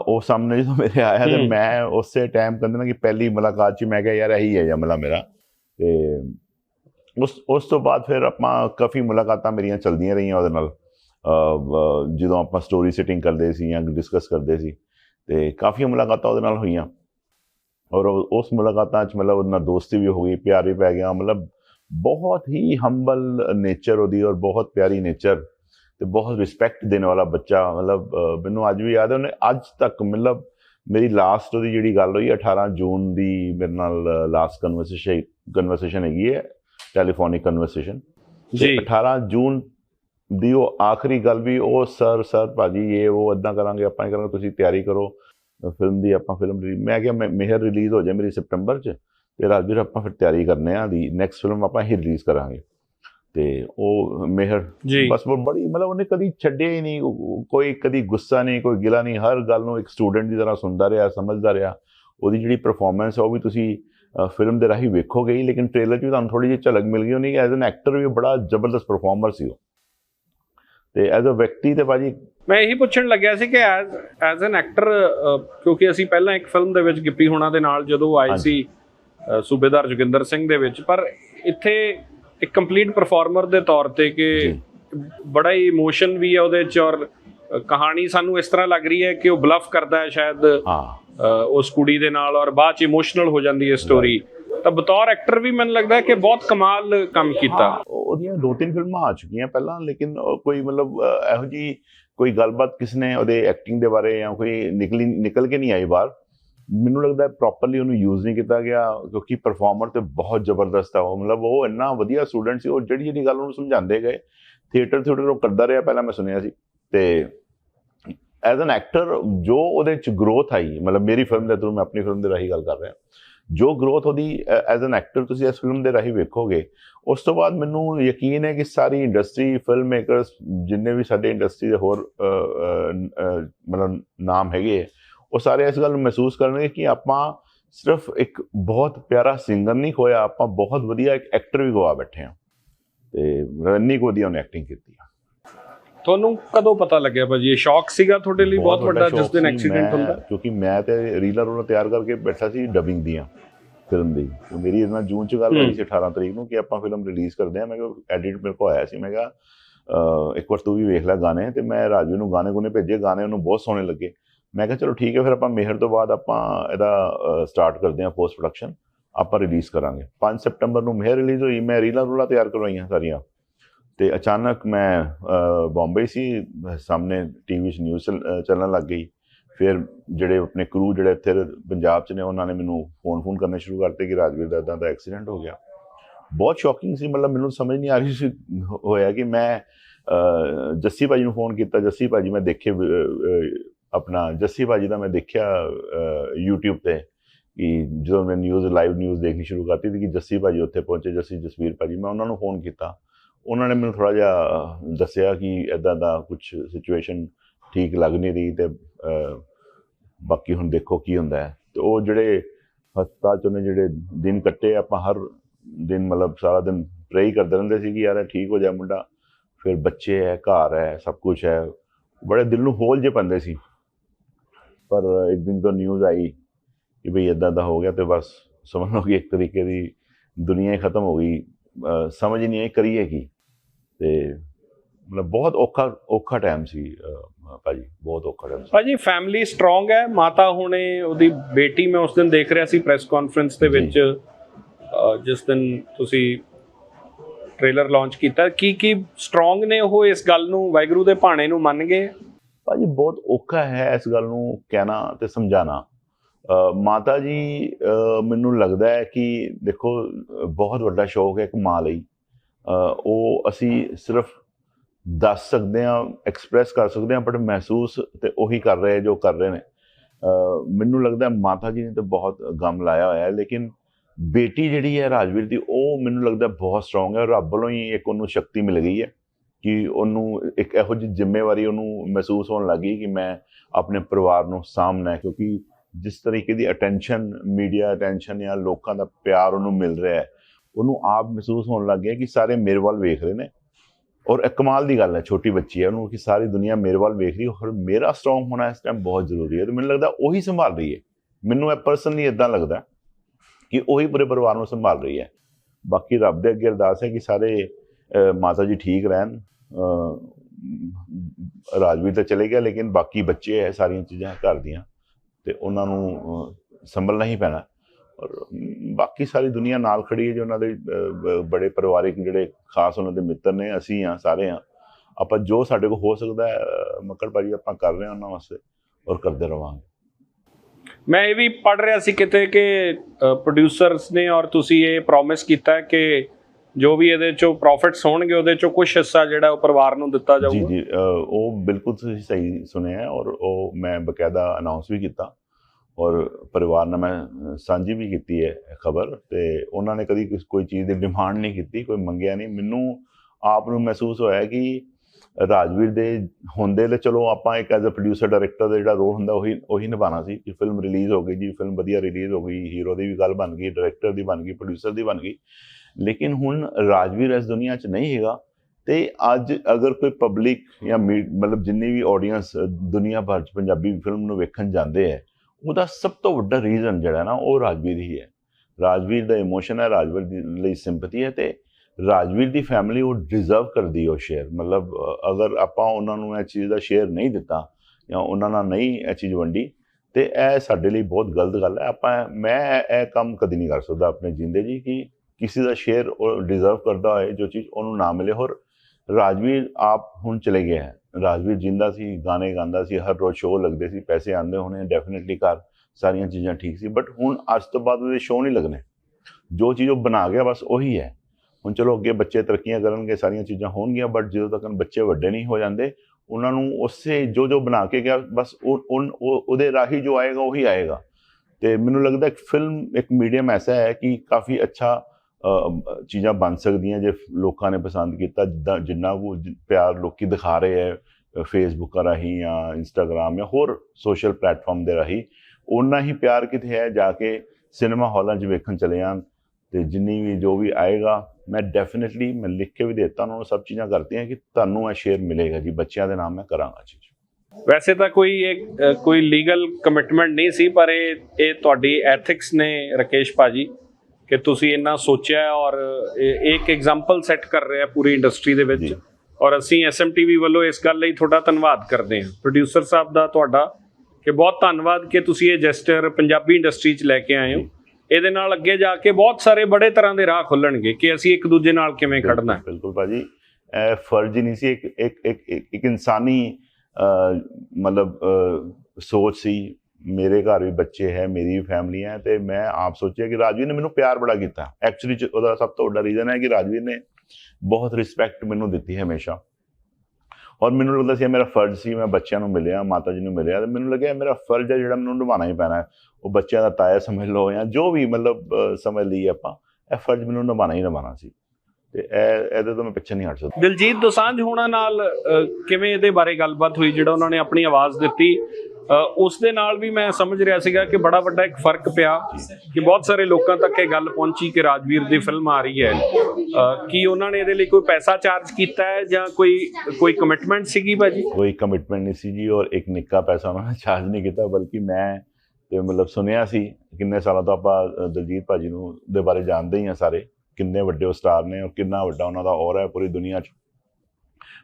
ਉਹ ਸਾਹਮਣੇ ਜਦੋਂ ਮੇਰੇ ਆਇਆ ਤੇ। ਮੈਂ ਉਸੇ ਟਾਈਮ ਕਹਿੰਦੇ ਨਾ ਕਿ ਪਹਿਲੀ ਮੁਲਾਕਾਤ 'ਚ ਮੈਂ ਕਿਹਾ ਯਾਰ ਇਹੀ ਹੈ ਯਮਲਾ ਮੇਰਾ। ਤੇ ਉਸ ਉਸ ਤੋਂ ਬਾਅਦ ਫਿਰ ਆਪਾਂ ਕਾਫੀ ਮੁਲਾਕਾਤਾਂ ਮੇਰੀਆਂ ਚੱਲਦੀਆਂ ਰਹੀਆਂ ਉਹਦੇ ਨਾਲ। ਜਦੋਂ ਆਪਾਂ ਸਟੋਰੀ ਸਿਟਿੰਗ ਕਰਦੇ ਸੀ ਜਾਂ ਡਿਸਕਸ ਕਰਦੇ ਸੀ। ਤੇ ਕਾਫੀ ਮੁਲਾਕਾਤਾਂ ਉਹਦੇ ਨਾਲ ਹੋਈਆਂ। ਔਰ ਉਸ ਮੁਲਾਕਾਤਾਂ 'ਚ ਮਤਲਬ ਉਹਦੇ ਨਾਲ ਦੋਸਤੀ ਵੀ ਹੋ ਗਈ ਪਿਆਰ ਵੀ ਪੈ ਗਿਆ। ਮਤਲਬ ਬਹੁਤ ਹੀ ਹੰਬਲ ਨੇਚਰ ਉਹਦੀ ਔਰ ਬਹੁਤ ਪਿਆਰੀ ਨੇਚਰ ਤੇ ਬਹੁਤ ਰਿਸਪੈਕਟ ਦੇਣ ਵਾਲਾ ਬੱਚਾ। ਮਤਲਬ ਮੈਨੂੰ ਅੱਜ ਵੀ ਯਾਦ ਹੈ ਉਹਨੇ ਅੱਜ ਤੱਕ ਮਤਲਬ ਮੇਰੀ ਲਾਸਟ ਉਹਦੀ ਜਿਹੜੀ ਗੱਲ ਹੋਈ 18 ਜੂਨ ਦੀ ਮੇਰੇ ਨਾਲ ਲਾਸਟ ਕਨਵਰਸੇਸ਼ਨ ਕਨਵਰਸੇਸ਼ਨ ਹੈਗੀ ਹੈ ਟੈਲੀਫੋਨਿਕ ਕਨਵਰਸੇਸ਼ਨ ਜੀ। 18 ਜੂਨ ਦੀ ਉਹ ਆਖਰੀ ਗੱਲ ਵੀ ਉਹ ਸਰ ਸਰ ਭਾਜੀ ਇਹ ਉਹ ਇਦਾਂ ਕਰਾਂਗੇ ਆਪਾਂ ਇਹ ਕਰਾਂਗੇ ਤੁਸੀਂ ਤਿਆਰੀ ਕਰੋ। ਫਿਲਮ ਦੀ ਆਪਾਂ ਫਿਲਮ ਮੈਂ ਕਿਹਾ ਮੈਂ ਮਿਹਰ ਰਿਲੀਜ਼ ਹੋ ਜਾਏ ਮੇਰੀ ਸਤੰਬਰ ਚ ਤੇ ਰਾਜਵੀਰ ਆਪਾਂ ਫਿਰ ਤਿਆਰੀ ਕਰਨੇ ਆ ਦੀ ਨੈਕਸਟ ਫਿਲਮ ਆਪਾਂ ਹੀ ਰਿਲੀਜ਼ ਕਰਾਂਗੇ। ਤੇ ਉਹ ਮਿਹਰ ਬਸ ਉਹ ਬੜੀ ਮਤਲਬ ਉਹਨੇ ਕਦੀ ਛੱਡਿਆ ਹੀ ਨਹੀਂ ਕੋਈ ਕਦੀ ਗੁੱਸਾ ਨਹੀਂ ਕੋਈ ਗਿਲਾ ਨਹੀਂ ਹਰ ਗੱਲ ਨੂੰ ਇੱਕ ਸਟੂਡੈਂਟ ਦੀ ਤਰ੍ਹਾਂ ਸੁਣਦਾ ਰਿਹਾ ਸਮਝਦਾ ਰਿਹਾ। ਉਹਦੀ ਜਿਹੜੀ ਪਰਫਾਰਮੈਂਸ ਹੈ ਉਹ ਵੀ ਤੁਸੀਂ ਫਿਲਮ ਦੇ ਰਾਹੀਂ ਵੇਖੋਗੇ ਹੀ ਲੇਕਿਨ ਟ੍ਰੇਲਰ 'ਚ ਵੀ ਤੁਹਾਨੂੰ ਥੋੜੀ ਜਿਹੀ ਝਲਕ ਮਿਲ ਗਈ ਹੋਣੀ ਐਜ਼ ਐਨ ਐਕਟਰ ਵੀ ਬੜਾ ਜ਼ਬਰਦਸਤ ਪਰਫਾਰਮਰ ਸੀ ਉਹ। ਤੇ ਐਜ਼ ਅ ਵਿਅਕਤੀ ਤੇ ਭਾਜੀ ਮੈਂ ਇਹੀ ਪੁੱਛਣ ਲੱਗਿਆ ਸੀ ਕਿ ਐਜ਼ ਐਜ਼ ਐਨ ਐਕਟਰ ਕਿਉਂਕਿ ਅਸੀਂ ਪਹਿਲਾਂ ਇੱਕ ਫਿਲਮ ਦੇ ਵਿੱਚ ਗਿੱਪੀ ਹੋਣਾ ਦੇ ਨਾਲ ਜਦੋਂ ਆਏ। ਸੀ ਸੂਬੇਦਾਰ ਜੋਗਿੰਦਰ ਸਿੰਘ ਦੇ ਵਿੱਚ ਪਰ ਇੱਥੇ ਇੱਕ ਕੰਪਲੀਟ ਪਰਫਾਰਮਰ ਦੇ ਤੌਰ ਤੇ ਕਿ। ਬੜਾ ਹੀ ਇਮੋਸ਼ਨ ਵੀ ਹੈ ਉਹਦੇ ਚ ਔਰ ਕਹਾਣੀ ਸਾਨੂੰ ਇਸ ਤਰ੍ਹਾਂ ਲੱਗ ਰਹੀ ਹੈ ਕਿ ਉਹ ਬਲਫ ਕਰਦਾ ਹੈ ਸ਼ਾਇਦ ਹਾਂ। ਉਸ ਕੁੜੀ ਦੇ ਨਾਲ ਔਰ ਬਾਅਦ ਚ ਇਮੋਸ਼ਨਲ ਹੋ ਜਾਂਦੀ ਹੈ ਸਟੋਰੀ ਤਾਂ ਬਤੌਰ ਐਕਟਰ ਵੀ ਮੈਨੂੰ ਲੱਗਦਾ ਹੈ ਕਿ ਬਹੁਤ ਕਮਾਲ ਕੰਮ ਕੀਤਾ। ਉਹਦੀਆਂ ਦੋ ਤਿੰਨ ਫਿਲਮਾਂ ਆ ਚੁੱਕੀਆਂ ਪਹਿਲਾਂ ਲੇਕਿਨ ਕੋਈ ਮਤਲਬ ਇਹੋ ਜੀ ਕੋਈ ਗੱਲਬਾਤ ਕਿਸਨੇ ਉਹਦੇ ਐਕਟਿੰਗ ਦੇ ਬਾਰੇ ਜਾਂ ਕੋਈ ਨਿਕਲੀ ਨਿਕਲ ਕੇ ਨਹੀਂ ਆਈ ਬਾਹਰ। ਮੈਨੂੰ ਲੱਗਦਾ ਪ੍ਰੋਪਰਲੀ ਉਹਨੂੰ ਯੂਜ਼ ਨਹੀਂ ਕੀਤਾ ਗਿਆ ਕਿਉਂਕਿ ਪਰਫਾਰਮਰ ਤੇ ਬਹੁਤ ਜ਼ਬਰਦਸਤ ਆ ਉਹ। ਮਤਲਬ ਉਹ ਇੰਨਾ ਵਧੀਆ ਸਟੂਡੈਂਟ ਸੀ ਉਹ ਜਿਹੜੀ ਜਿਹੜੀ ਗੱਲ ਉਹਨੂੰ ਸਮਝਾਉਂਦੇ ਗਏ ਥੀਏਟਰ ਥੀਏਟਰ ਉਹ ਕਰਦਾ ਰਿਹਾ ਪਹਿਲਾਂ ਮੈਂ ਸੁਣਿਆ ਸੀ। ਤੇ ਐਜ਼ ਐਨ ਐਕਟਰ ਜੋ ਉਹਦੇ ਚ ਗਰੋਥ ਆਈ ਮਤਲਬ ਮੇਰੀ ਫਿਲਮ ਦੇ ਥਰੂ ਮੈਂ ਆਪਣੀ ਫਿਲਮ ਦੇ ਰਾਹੀਂ ਗੱਲ ਕਰ ਰਿਹਾ ਜੋ ਗਰੋਥ ਉਹਦੀ ਐਜ਼ ਐਨ ਐਕਟਰ ਤੁਸੀਂ ਇਸ ਫਿਲਮ ਦੇ ਰਾਹੀਂ ਵੇਖੋਗੇ ਉਸ ਤੋਂ ਬਾਅਦ ਮੈਨੂੰ ਯਕੀਨ ਹੈ ਕਿ ਸਾਰੀ ਇੰਡਸਟਰੀ ਫਿਲਮ ਮੇਕਰਸ ਜਿੰਨੇ ਵੀ ਸਾਡੇ ਇੰਡਸਟਰੀ ਦੇ ਹੋਰ ਮਤਲਬ ਨਾਮ ਹੈਗੇ ਹੈ, ਉਹ ਸਾਰੇ ਇਸ ਗੱਲ ਨੂੰ ਮਹਿਸੂਸ ਕਰਨਗੇ ਕਿ ਆਪਾਂ ਸਿਰਫ ਇੱਕ ਬਹੁਤ ਪਿਆਰਾ ਸਿੰਗਰ ਨਹੀਂ ਖੋਇਆ ਆਪਾਂ ਬਹੁਤ ਵਧੀਆ ਇੱਕ ਐਕਟਰ ਵੀ ਗਵਾ ਬੈਠੇ ਹਾਂ। ਤੇ ਇੰਨੀ ਕੁ ਵਧੀਆ ਉਹਨੇ ਐਕਟਿੰਗ ਕੀਤੀ ਆ। ਤੁਹਾਨੂੰ ਕਦੋਂ ਪਤਾ ਲੱਗਿਆ ਭਾਜੀ? ਇਹ ਸ਼ੌਕ ਸੀਗਾ ਤੁਹਾਡੇ ਲਈ? ਬਹੁਤ ਵੱਡਾ ਜਿਸ ਦਿਨ। ਐਕਸੀਡੈਂਟ ਹੁੰਦਾ। ਕਿਉਂਕਿ ਮੈਂ ਤੇ ਰੀਲਰ ਉਹਨਾਂ ਤਿਆਰ ਕਰਕੇ ਬੈਠਾ ਸੀ ਡਬਿੰਗ ਦੀਆਂ ਫਿਲਮ ਦੀ। ਮੇਰੀ ਇਹਨਾਂ ਜੂਨ ਚ ਗੱਲ। ਹੋਈ ਸੀ 18 ਤਰੀਕ ਨੂੰ ਕਿ ਆਪਾਂ ਫਿਲਮ ਰਿਲੀਜ਼ ਕਰਦੇ ਆ ਮੈਂ ਕਿਹਾ ਐਡਿਟ ਮੇਰੇ ਕੋ ਆਇਆ ਸੀ। ਮੈਂ ਕਿਹਾ ਇੱਕ ਵਾਰ ਤੂੰ ਵੀ ਵੇਖ ਲੈ ਗਾਣੇ। ਤੇ ਮੈਂ ਰਾਜੂ ਨੂੰ ਗਾਣੇ ਗੁਨੇ ਭੇਜੇ। ਗਾਣੇ ਉਹਨੂੰ ਬਹੁਤ ਸੋਹਣੇ ਲੱਗੇ। ਮੈਂ ਕਿਹਾ ਚਲੋ ਠੀਕ ਹੈ ਫਿਰ ਆਪਾਂ ਮਿਹਰ ਤੋਂ ਬਾਅਦ ਆਪਾਂ ਇਹਦਾ ਸਟਾਰਟ ਕਰਦੇ ਹਾਂ ਪੋਸਟ ਪ੍ਰੋਡਕਸ਼ਨ ਆਪਾਂ ਰਿਲੀਜ਼ ਕਰਾਂਗੇ। 5 ਸਤੰਬਰ ਨੂੰ ਮਿਹਰ ਰਿਲੀਜ਼ ਹੋਈ। ਮੈਂ ਰੀਲਾਂ ਰੂਲਾਂ ਤਿਆਰ ਕਰਵਾਈਆਂ ਸਾਰੀਆਂ। ਤੇ ਅਚਾਨਕ ਮੈਂ ਅਹ, ਬੰਬਈ ਸੀ ਸਾਹਮਣੇ ਟੀਵੀ 'ਚ ਨਿਊਜ਼ ਚੱਲਣ ਲੱਗ ਗਈ। ਫਿਰ ਜਿਹੜੇ ਆਪਣੇ ਕਰੂ ਜਿਹੜੇ ਇੱਥੇ ਪੰਜਾਬ 'ਚ ਨੇ ਉਹਨਾਂ ਨੇ ਮੈਨੂੰ ਫੋਨ ਫੋਨ ਕਰਨੇ ਸ਼ੁਰੂ ਕਰਤੇ ਕਿ ਰਾਜਵੀਰ ਦਾ ਇਦਾਂ ਦਾ ਐਕਸੀਡੈਂਟ ਹੋ ਗਿਆ। ਬਹੁਤ ਸ਼ੌਕਿੰਗ ਸੀ ਮਤਲਬ ਮੈਨੂੰ ਸਮਝ ਨਹੀਂ ਆ ਰਹੀ ਸੀ ਹੋ- ਹੋਇਆ ਕਿ ਮੈਂ ਅਹ, ਜੱਸੀ ਭਾਜੀ ਨੂੰ ਫੋਨ ਕੀਤਾ। ਜੱਸੀ ਭਾਜੀ ਮੈਂ ਦੇਖੇ ਆਪਣਾ ਜੱਸੀ ਭਾਜੀ ਦਾ ਮੈਂ ਦੇਖਿਆ ਅਹ, YouTube ਤੇ ਕਿ ਜਦੋਂ ਮੈਂ ਨਿਊਜ਼ ਲਾਈਵ ਨਿਊਜ਼ ਦੇਖਣੀ ਸ਼ੁਰੂ ਕਰਤੀ ਸੀ ਕਿ ਜੱਸੀ ਭਾਜੀ ਉੱਥੇ ਪਹੁੰਚੇ ਜੱਸੀ ਜਸਵੀਰ ਭਾਜੀ ਮੈਂ ਉਹਨਾਂ ਨੂੰ ਫੋਨ ਕੀਤਾ। ਉਹਨਾਂ ਨੇ ਮੈਨੂੰ ਥੋੜਾ ਜਿਹਾ ਦੱਸਿਆ ਕਿ ਇਦਾਂ ਦਾ ਕੁਝ ਸਿਚੁਏਸ਼ਨ ਠੀਕ ਲੱਗ ਨਹੀਂ ਰਹੀ ਤੇ ਬਾਕੀ ਹੁਣ ਦੇਖੋ ਕੀ ਹੁੰਦਾ ਹੈ। ਤੇ ਉਹ ਜਿਹੜੇ ਹਸਪਤਾਲ ਚ ਉਹਨੇ ਜਿਹੜੇ ਦਿਨ ਕੱਟੇ, ਆਪਾਂ ਹਰ ਦਿਨ ਮਤਲਬ ਸਾਰਾ ਦਿਨ ਪ੍ਰੇ ਕਰਦੇ ਰਹਿੰਦੇ ਸੀ ਕਿ ਯਾਰ ਇਹ ਠੀਕ ਹੋ ਜਾਏ ਮੁੰਡਾ, ਫਿਰ ਬੱਚੇ ਹੈ, ਘਰ ਹੈ, ਸਭ ਕੁਝ ਹੈ। ਬੜੇ ਦਿਲ ਨੂੰ ਹੋਲ ਜੇ ਪੈਂਦੇ ਸੀ। ਪਰ ਇੱਕ ਦਿਨ ਤੋਂ ਨਿਊਜ਼ ਆਈ ਕਿ ਭਈ ਇਦਾਂ ਦਾ ਹੋ ਗਿਆ ਤੇ ਬਸ ਸਮਝ ਲਓ ਕਿ ਇੱਕ ਤਰੀਕੇ ਦੀ ਦੁਨੀਆ ਹੀ ਖਤਮ ਹੋ ਗਈ। ਸਮਝ ਨਹੀਂ ਆਈ ਕਰੀਏ ਕੀ। ਤੇ ਮਤਲਬ ਬਹੁਤ ਔਖਾ ਔਖਾ ਟਾਈਮ ਸੀ ਭਾਜੀ ਬਹੁਤ ਔਖਾ ਟਾਈਮ ਸੀ। ਭਾਜੀ ਫੈਮਿਲੀ ਸਟਰੋਂਗ ਹੈ ਮਾਤਾ ਹੁਣੇ ਉਹਦੀ ਬੇਟੀ ਮੈਂ ਉਸ ਦਿਨ ਦੇਖ ਰਿਹਾ ਸੀ ਪ੍ਰੈਸ ਕਾਨਫਰੰਸ ਦੇ। ਵਿੱਚ ਜਿਸ ਦਿਨ ਤੁਸੀਂ ਟ੍ਰੇਲਰ ਲਾਂਚ ਕੀਤਾ। ਕੀ ਕੀ ਸਟਰੋਂਗ ਨੇ ਉਹ ਇਸ ਗੱਲ ਨੂੰ ਵਾਹਿਗੁਰੂ ਦੇ ਭਾਣੇ ਨੂੰ ਮੰਨ ਗਏ? ਭਾਜੀ ਬਹੁਤ ਔਖਾ ਹੈ ਇਸ ਗੱਲ ਨੂੰ ਕਹਿਣਾ ਤੇ ਸਮਝਾਣਾ ਮਾਤਾ ਜੀ ਮੈਨੂੰ ਲੱਗਦਾ ਹੈ ਕਿ ਦੇਖੋ ਬਹੁਤ ਵੱਡਾ ਸ਼ੌਕ ਹੈ ਇੱਕ ਮਾਂ ਲਈ। ਉਹ ਅਸੀਂ ਸਿਰਫ ਦੱਸ ਸਕਦੇ ਹਾਂ ਐਕਸਪ੍ਰੈਸ ਕਰ ਸਕਦੇ ਹਾਂ ਬਟ ਮਹਿਸੂਸ ਤੇ ਉਹੀ ਕਰ ਰਹੇ ਜੋ ਕਰ ਰਹੇ ਨੇ। ਮੈਨੂੰ ਲੱਗਦਾ ਮਾਤਾ ਜੀ ਨੇ ਤਾਂ ਬਹੁਤ ਗਮ ਲਾਇਆ ਹੋਇਆ ਹੈ, ਲੇਕਿਨ ਬੇਟੀ ਜਿਹੜੀ ਹੈ ਰਾਜਵੀਰ ਦੀ, ਉਹ ਮੈਨੂੰ ਲੱਗਦਾ ਬਹੁਤ ਸਟਰੋਂਗ ਹੈ ਰੱਬ ਵੱਲੋਂ ਹੀ ਇੱਕ ਉਹਨੂੰ ਸ਼ਕਤੀ ਮਿਲ ਗਈ ਹੈ ਕਿ ਉਹਨੂੰ ਇੱਕ ਇਹੋ ਜਿਹੀ ਜ਼ਿੰਮੇਵਾਰੀ ਉਹਨੂੰ ਮਹਿਸੂਸ ਹੋਣ ਲੱਗੀ ਕਿ ਮੈਂ ਆਪਣੇ ਪਰਿਵਾਰ ਨੂੰ ਸਾਹਮਣਾ ਕਿਉਂਕਿ ਜਿਸ ਤਰੀਕੇ ਦੀ ਅਟੈਂਸ਼ਨ ਮੀਡੀਆ ਅਟੈਂਸ਼ਨ ਜਾਂ ਲੋਕਾਂ ਦਾ ਪਿਆਰ ਉਹਨੂੰ ਮਿਲ ਰਿਹਾ ਹੈ ਉਹਨੂੰ ਆਪ ਮਹਿਸੂਸ ਹੋਣ ਲੱਗ ਗਿਆ ਕਿ ਸਾਰੇ ਮੇਰੇ ਵੱਲ ਵੇਖ ਰਹੇ ਨੇ। ਔਰ ਇਹ ਕਮਾਲ ਦੀ ਗੱਲ ਹੈ ਛੋਟੀ ਬੱਚੀ ਹੈ ਉਹਨੂੰ ਕਿ ਸਾਰੀ ਦੁਨੀਆ ਮੇਰੇ ਵੱਲ ਵੇਖ ਰਹੀ ਹੈ ਔਰ ਮੇਰਾ ਸਟਰੋਂਗ ਹੋਣਾ ਇਸ ਟਾਈਮ ਬਹੁਤ ਜ਼ਰੂਰੀ ਹੈ। ਤੇ ਮੈਨੂੰ ਲੱਗਦਾ ਉਹੀ ਸੰਭਾਲ ਰਹੀ ਹੈ। ਮੈਨੂੰ ਇਹ ਪਰਸਨਲੀ ਇਦਾਂ ਲੱਗਦਾ ਕਿ ਉਹੀ ਪੂਰੇ ਪਰਿਵਾਰ ਨੂੰ ਸੰਭਾਲ ਰਹੀ ਹੈ। ਬਾਕੀ ਰੱਬ ਦੇ ਅੱਗੇ ਅਰਦਾਸ ਹੈ ਕਿ ਸਾਰੇ ਮਾਤਾ ਜੀ ਠੀਕ ਰਹਿਣ। ਅਹ, ਰਾਜਵੀਰ ਤਾਂ ਚਲੇ ਗਿਆ ਲੇਕਿਨ ਬਾਕੀ ਬੱਚੇ ਹੈ ਸਾਰੀਆਂ ਚੀਜ਼ਾਂ ਘਰ ਦੀਆਂ ਤੇ ਉਹਨਾਂ ਨੂੰ ਸੰਭਲਣਾ ਹੀ ਪੈਣਾ। ਔਰ ਬਾਕੀ ਸਾਰੀ ਦੁਨੀਆ ਨਾਲ ਖੜੀ ਹੈ ਜੋ ਉਹਨਾਂ ਦੇ ਬੜੇ ਪਰਿਵਾਰਿਕ ਜਿਹੜੇ ਖਾਸ ਉਹਨਾਂ ਦੇ ਮਿੱਤਰ ਨੇ ਅਸੀਂ ਆ ਸਾਰੇ ਆ ਆਪਾਂ ਜੋ ਸਾਡੇ ਕੋਲ ਹੋ ਸਕਦਾ ਹੈ ਮੱਕੜ ਭਾਜੀ ਆਪਾਂ ਕਰ ਰਹੇ ਹਾਂ ਉਹਨਾਂ ਵਾਸਤੇ ਔਰ ਕਰਦੇ ਰਵਾਂਗੇ। ਮੈਂ ਇਹ ਵੀ ਪੜ ਰਿਹਾ ਸੀ ਕਿਤੇ ਕਿ ਪ੍ਰੋਡਿਊਸਰਸ ਨੇ ਔਰ ਤੁਸੀਂ ਇਹ ਪ੍ਰੋਮਿਸ ਕੀਤਾ ਕਿ ਜੋ ਵੀ ਇਹਦੇ ਚੋਂ ਪ੍ਰੋਫਿਟਸ ਹੋਣਗੇ ਉਹਦੇ ਚੋਂ ਕੁਝ ਹਿੱਸਾ ਜਿਹੜਾ ਉਹ ਪਰਿਵਾਰ ਨੂੰ ਦਿੱਤਾ ਜੀ ਜਾਊਗਾ। ਜੀ ਅਹ, ਉਹ ਬਿਲਕੁਲ ਤੁਸੀਂ ਸਹੀ ਸੁਣਿਆ ਔਰ ਉਹ ਮੈਂ ਬਕਾਇਦਾ ਅਨਾਉਂਸ ਵੀ ਕੀਤਾ। ਔਰ ਪਰਿਵਾਰ ਨਾਲ ਮੈਂ ਸਾਂਝੀ ਵੀ ਕੀਤੀ ਹੈ ਖਬਰ ਤੇ ਉਹਨਾਂ ਨੇ ਕਦੀ ਕੋਈ ਚੀਜ਼ ਦੀ ਡਿਮਾਂਡ ਨਹੀਂ ਕੀਤੀ, ਕੋਈ ਮੰਗਿਆ ਨਹੀਂ। ਮੈਨੂੰ ਆਪ ਨੂੰ ਮਹਿਸੂਸ ਹੋਇਆ ਕਿ ਰਾਜਵੀਰ ਦੇ ਹੁੰਦੇ ਤੇ ਚਲੋ ਆਪਾਂ ਇੱਕ ਐਜ਼ ਅ ਪ੍ਰੋਡਿਊਸਰ ਡਾਇਰੈਕਟਰ ਦਾ ਜਿਹੜਾ ਰੋਲ ਹੁੰਦਾ ਉਹੀ ਉਹੀ ਨਿਭਾਉਣਾ ਸੀ ਕਿ ਫਿਲਮ ਰਿਲੀਜ਼ ਹੋ ਗਈ ਜੀ ਫਿਲਮ ਵਧੀਆ ਰਿਲੀਜ਼ ਹੋ ਗਈ ਹੀਰੋ ਦੀ ਵੀ ਗੱਲ ਬਣ ਗਈ ਡਾਇਰੈਕਟਰ ਦੀ ਬਣ ਗਈ ਪ੍ਰੋਡਿਊਸਰ ਦੀ ਬਣ ਗਈ। ਲੇਕਿਨ ਹੁਣ ਰਾਜਵੀਰ ਇਸ ਦੁਨੀਆ 'ਚ ਨਹੀਂ ਹੈਗਾ ਤੇ ਅੱਜ ਅਗਰ ਕੋਈ ਪਬਲਿਕ ਜਾਂ ਮੀ- ਮਤਲਬ ਜਿੰਨੀ ਵੀ ਆਡੀਅנס ਦੁਨੀਆ ਭਰ 'ਚ ਪੰਜਾਬੀ ਫਿਲਮ ਨੂੰ ਵੇਖਣ ਜਾਂਦੇ ਹੈ ਉਹਦਾ ਸਭ ਤੋਂ ਵੱਡਾ ਰੀਜ਼ਨ ਜਿਹੜਾ ਨਾ ਉਹ ਰਾਜਵੀਰ ਹੀ ਹੈ। ਰਾਜਵੀਰ ਦਾ ਇਮੋਸ਼ਨ ਹੈ, ਰਾਜਵੀਰ ਦੀ ਲਈ ਸਿੰਪਥੀ ਹੈ ਤੇ ਰਾਜਵੀਰ ਦੀ ਫੈਮਿਲੀ ਉਹ ਡਿਜ਼ਰਵ ਕਰਦੀ ਉਹ ਸ਼ੇਅਰ ਮਤਲਬ ਅਗਰ ਆਪਾਂ ਉਹਨਾਂ ਨੂੰ ਇਹ ਚੀਜ਼ ਦਾ ਸ਼ੇਅਰ ਨਹੀਂ ਦਿੱਤਾ ਜਾਂ ਉਹਨਾਂ ਨਾਲ ਨਹੀਂ ਇਹ ਚੀਜ਼ ਵੰਡੀ, ਤੇ ਇਹ ਸਾਡੇ ਲਈ ਬਹੁਤ ਗਲਤ ਗੱਲ ਹੈ। ਆਪਾਂ, ਮੈਂ ਇਹ- ਇਹ ਕੰਮ ਕਦੀ ਨਹੀਂ ਕਰ ਸਕਦਾ ਆਪਣੇ ਜਿੰਦੇ ਜੀ ਕਿ ਕਿਸੇ ਦਾ ਸ਼ੇਅਰ ਉਹ ਡਿਜ਼ਰਵ ਕਰਦਾ ਹੋਏ, ਜੋ ਚੀਜ਼ ਉਹਨੂੰ ਨਾ ਮਿਲੇ। ਹੋਰ ਰਾਜਵੀਰ, ਆਪ ਹੁਣ ਚਲੇ ਗਏ ਹੈ। ਰਾਜਵੀਰ ਜਿੰਦਾ ਸੀ, ਗਾਣੇ ਗਾਉਂਦਾ ਸੀ, ਹਰ ਰੋਜ਼ ਸ਼ੋਅ ਲੱਗਦੇ ਸੀ, ਪੈਸੇ ਆਉਂਦੇ ਹੋਣੇ ਡੈਫੀਨਿਟਲੀ ਘਰ ਸਾਰੀਆਂ ਚੀਜ਼ਾਂ ਠੀਕ ਸੀ ਬਟ ਹੁਣ ਅੱਜ ਤੋਂ ਬਾਅਦ ਉਹਦੇ ਸ਼ੋਅ ਨਹੀਂ ਲੱਗਣੇ। ਜੋ ਚੀਜ਼ ਉਹ ਬਣਾ ਗਿਆ, ਬਸ ਉਹੀ ਹੈ। ਹੁਣ ਚਲੋ ਅੱਗੇ ਬੱਚੇ ਤਰੱਕੀਆਂ ਕਰਨਗੇ, ਸਾਰੀਆਂ ਚੀਜ਼ਾਂ ਹੋਣਗੀਆਂ ਬਟ ਜਦੋਂ ਤੱਕ ਬੱਚੇ ਵੱਡੇ ਨਹੀਂ ਹੋ ਜਾਂਦੇ, ਉਹਨਾਂ ਨੂੰ ਉਸੇ ਜੋ ਜੋ ਬਣਾ ਕੇ ਗਿਆ, ਬਸ ਉਹ ਉਨ- ਉਹਦੇ ਰਾਹੀ ਜੋ ਆਏਗਾ, ਉਹੀ ਆਏਗਾ। ਤੇ ਮੈਨੂੰ ਲੱਗਦਾ ਕਿ ਫਿਲਮ ਇੱਕ ਮੀਡੀਅਮ ਐਸਾ ਹੈ ਕਿ ਕਾਫੀ ਅੱਛਾ ਚੀਜ਼ਾਂ ਬਣ ਸਕਦੀਆਂ ਜੇ ਲੋਕਾਂ ਨੇ ਪਸੰਦ ਕੀਤਾ, ਜਿੱਦਾਂ ਜਿੰਨਾ ਕੁ ਪਿਆਰ ਲੋਕੀ ਦਿਖਾ ਰਹੇ ਹੈ ਫੇਸਬੁੱਕ ਰਾਹੀਂ ਜਾਂ ਇੰਸਟਾਗ੍ਰam ਜਾਂ ਹੋਰ ਸੋਸ਼ਲ ਪਲੇਟਫਾਰਮ ਦੇ ਰਾਹੀਂ, ਓਨਾ ਹੀ ਪਿਆਰ ਕਿਤੇ ਹੈ ਜਾ ਕੇ ਸਿਨੇਮਾ ਹਾਲਾਂ 'ਚ ਵੇਖਣ ਚਲੇ ਜਾਣ ਤੇ ਜਿੰਨੀ ਵੀ ਜੋ ਵੀ ਆਏਗਾ, ਮੈਂ ਡੈਫੀਨਿਟਲੀ ਮੈਂ ਲਿਖ ਕੇ ਵੀ ਦਿੱਤਾ, ਉਹਨਾਂ ਨੂੰ ਸਭ ਚੀਜ਼ਾਂ ਕਰਤੀਆਂ ਕਿ ਤੁਹਾਨੂੰ ਇਹ ਸ਼ੇਅਰ ਮਿਲੇਗਾ ਜੀ। ਬੱਚਿਆਂ ਦੇ ਨਾਮ ਮੈਂ ਕਰਾਂਗਾ ਚੀਜ਼ ਵੈਸੇ ਤਾਂ ਕੋਈ ਇਹ ਕੋਈ ਲੀਗਲ ਕਮਿਟਮੈਂਟ ਨਹੀਂ ਸੀ, ਪਰ ਇਹ ਇਹ ਤੁਹਾਡੀ ਐਥਿਕਸ ਨੇ ਰਕੇਸ਼ ਭਾਜੀ ਕਿ ਤੁਸੀਂ ਇੰਨਾ ਸੋਚਿਆ ਔਰ ਇੱਕ ਐਗਜ਼ਾਮਪਲ ਸੈੱਟ ਕਰ ਰਿਹਾ ਪੂਰੀ ਇੰਡਸਟਰੀ ਦੇ ਵਿੱਚ। ਔਰ ਅਸੀਂ ਐਸਐਮਟੀਵੀ ਵੱਲੋਂ ਇਸ ਗੱਲ ਲਈ ਤੁਹਾਡਾ ਧੰਨਵਾਦ ਕਰਦੇ ਹਾਂ। ਪ੍ਰੋਡਿਊਸਰ ਸਾਹਿਬ ਦਾ ਤੁਹਾਡਾ ਕਿ ਬਹੁਤ ਧੰਨਵਾਦ ਕਿ ਤੁਸੀਂ ਇਹ ਜੈਸਟਰ ਪੰਜਾਬੀ ਇੰਡਸਟਰੀ 'ਚ ਲੈ ਕੇ ਆਏ ਹੋ। ਇਹਦੇ ਨਾਲ ਅੱਗੇ ਜਾ ਕੇ ਬਹੁਤ ਸਾਰੇ ਬੜੇ ਤਰ੍ਹਾਂ ਦੇ ਰਾਹ ਖੁੱਲਣਗੇ ਕਿ ਅਸੀਂ ਇੱਕ ਦੂਜੇ ਨਾਲ ਕਿਵੇਂ ਖੜਨਾ ਹੈ। ਬਿਲਕੁਲ ਭਾਜੀ ਇਹ ਫਰਜ਼ ਹੀ ਨਹੀਂ ਸੀ ਇੱਕ ਇੱਕ ਇੱਕ ਇਨਸਾਨੀ ਮਤਲਬ ਸੋਚ ਸੀ ਮੇਰੇ ਘਰ ਵੀ ਬੱਚੇ ਹੈ, ਮੇਰੀ ਵੀ ਫੈਮਲੀ ਹੈ ਤੇ ਮੈਂ ਆਪ ਸੋਚਿਆ ਕਿ ਰਾਜਵੀਰ ਨੇ ਮੈਨੂੰ ਪਿਆਰ ਬੜਾ ਕੀਤਾ। ਐਕਚੁਅਲੀ ਉਹਦਾ ਸਭ ਤੋਂ ਵੱਡਾ ਰੀਜ਼ਨ ਹੈ ਕਿ ਰਾਜਵੀਰ ਨੇ ਬਹੁਤ ਰਿਸਪੈਕਟ ਮੈਨੂੰ ਦਿੱਤੀ ਹਮੇਸ਼ਾ। ਔਰ ਮੈਨੂੰ ਲੱਗਦਾ ਸੀ ਇਹ ਮੇਰਾ ਫਰਜ਼ ਸੀ, ਮੈਂ ਬੱਚਿਆਂ ਨੂੰ ਮਿਲਿਆ, ਮਾਤਾ ਜੀ ਨੂੰ ਮਿਲਿਆ ਤੇ ਮੈਨੂੰ ਲੱਗਿਆ ਮੇਰਾ ਫਰਜ਼ ਹੈ ਜਿਹੜਾ ਮੈਨੂੰ ਨਿਭਾਉਣਾ ਹੀ ਪੈਣਾ ਹੈ। ਉਹ ਬੱਚਿਆਂ ਦਾ ਤਾਇਆ ਸਮਝ ਲਓ ਜਾਂ ਜੋ ਵੀ ਮਤਲਬ ਸਮਝ ਲਈ ਆਪਾਂ, ਇਹ ਫਰਜ਼ ਮੈਨੂੰ ਨਿਭਾਉਣਾ ਹੀ ਨਿਭਾਉਣਾ ਸੀ। ਤੇ ਇਹ, ਇਹਦੇ ਤੋਂ ਮੈਂ ਪਿੱਛੇ ਨਹੀਂ ਹਟ ਸਕਦਾ। ਦਿਲਜੀਤ ਦੋਸਾਂਝ ਹੋਣਾ ਨਾਲ ਕਿਵੇਂ ਇਹਦੇ ਬਾਰੇ ਗੱਲਬਾਤ ਹੋਈ ਜਿਹੜਾ ਉਹਨਾਂ ਨੇ ਆਪਣੀ ਆਵਾਜ਼ ਦਿੱਤੀ? ਉਸ ਦੇ ਨਾਲ ਵੀ ਮੈਂ ਸਮਝ ਰਿਹਾ ਸੀਗਾ ਕਿ ਬੜਾ ਵੱਡਾ ਇੱਕ ਫ਼ਰਕ ਪਿਆ ਕਿ ਬਹੁਤ ਸਾਰੇ ਲੋਕਾਂ ਤੱਕ ਇਹ ਗੱਲ ਪਹੁੰਚੀ ਕਿ ਰਾਜਵੀਰ ਦੀ ਫਿਲਮ ਆ ਰਹੀ ਹੈ। ਕੀ ਉਹਨਾਂ ਨੇ ਇਹਦੇ ਲਈ ਕੋਈ ਪੈਸਾ ਚਾਰਜ ਕੀਤਾ ਹੈ ਜਾਂ ਕੋਈ ਕੋਈ ਕਮਿਟਮੈਂਟ ਸੀਗੀ ਭਾਜੀ? ਕੋਈ ਕਮਿਟਮੈਂਟ ਨਹੀਂ ਸੀ ਜੀ ਔਰ ਇੱਕ ਨਿੱਕਾ ਪੈਸਾ ਉਹਨਾਂ ਨੇ ਚਾਰਜ ਨਹੀਂ ਕੀਤਾ ਬਲਕਿ ਮੈਂ ਤੇ ਮਤਲਬ ਸੁਣਿਆ ਸੀ ਕਿੰਨੇ ਸਾਲਾਂ ਤੋਂ ਆਪਾਂ ਅ, ਦਲਜੀਤ ਭਾਜੀ ਨੂੰ ਦੇ ਬਾਰੇ ਜਾਣਦੇ ਹੀ ਆ ਸਾਰੇ ਕਿੰਨੇ ਵੱਡੇ ਉਹ ਸਟਾਰ ਨੇ ਔਰ ਕਿੰਨਾ ਵੱਡਾ ਉਹਨਾਂ ਦਾ ਔਰ ਹੈ ਪੂਰੀ ਦੁਨੀਆ 'ਚ।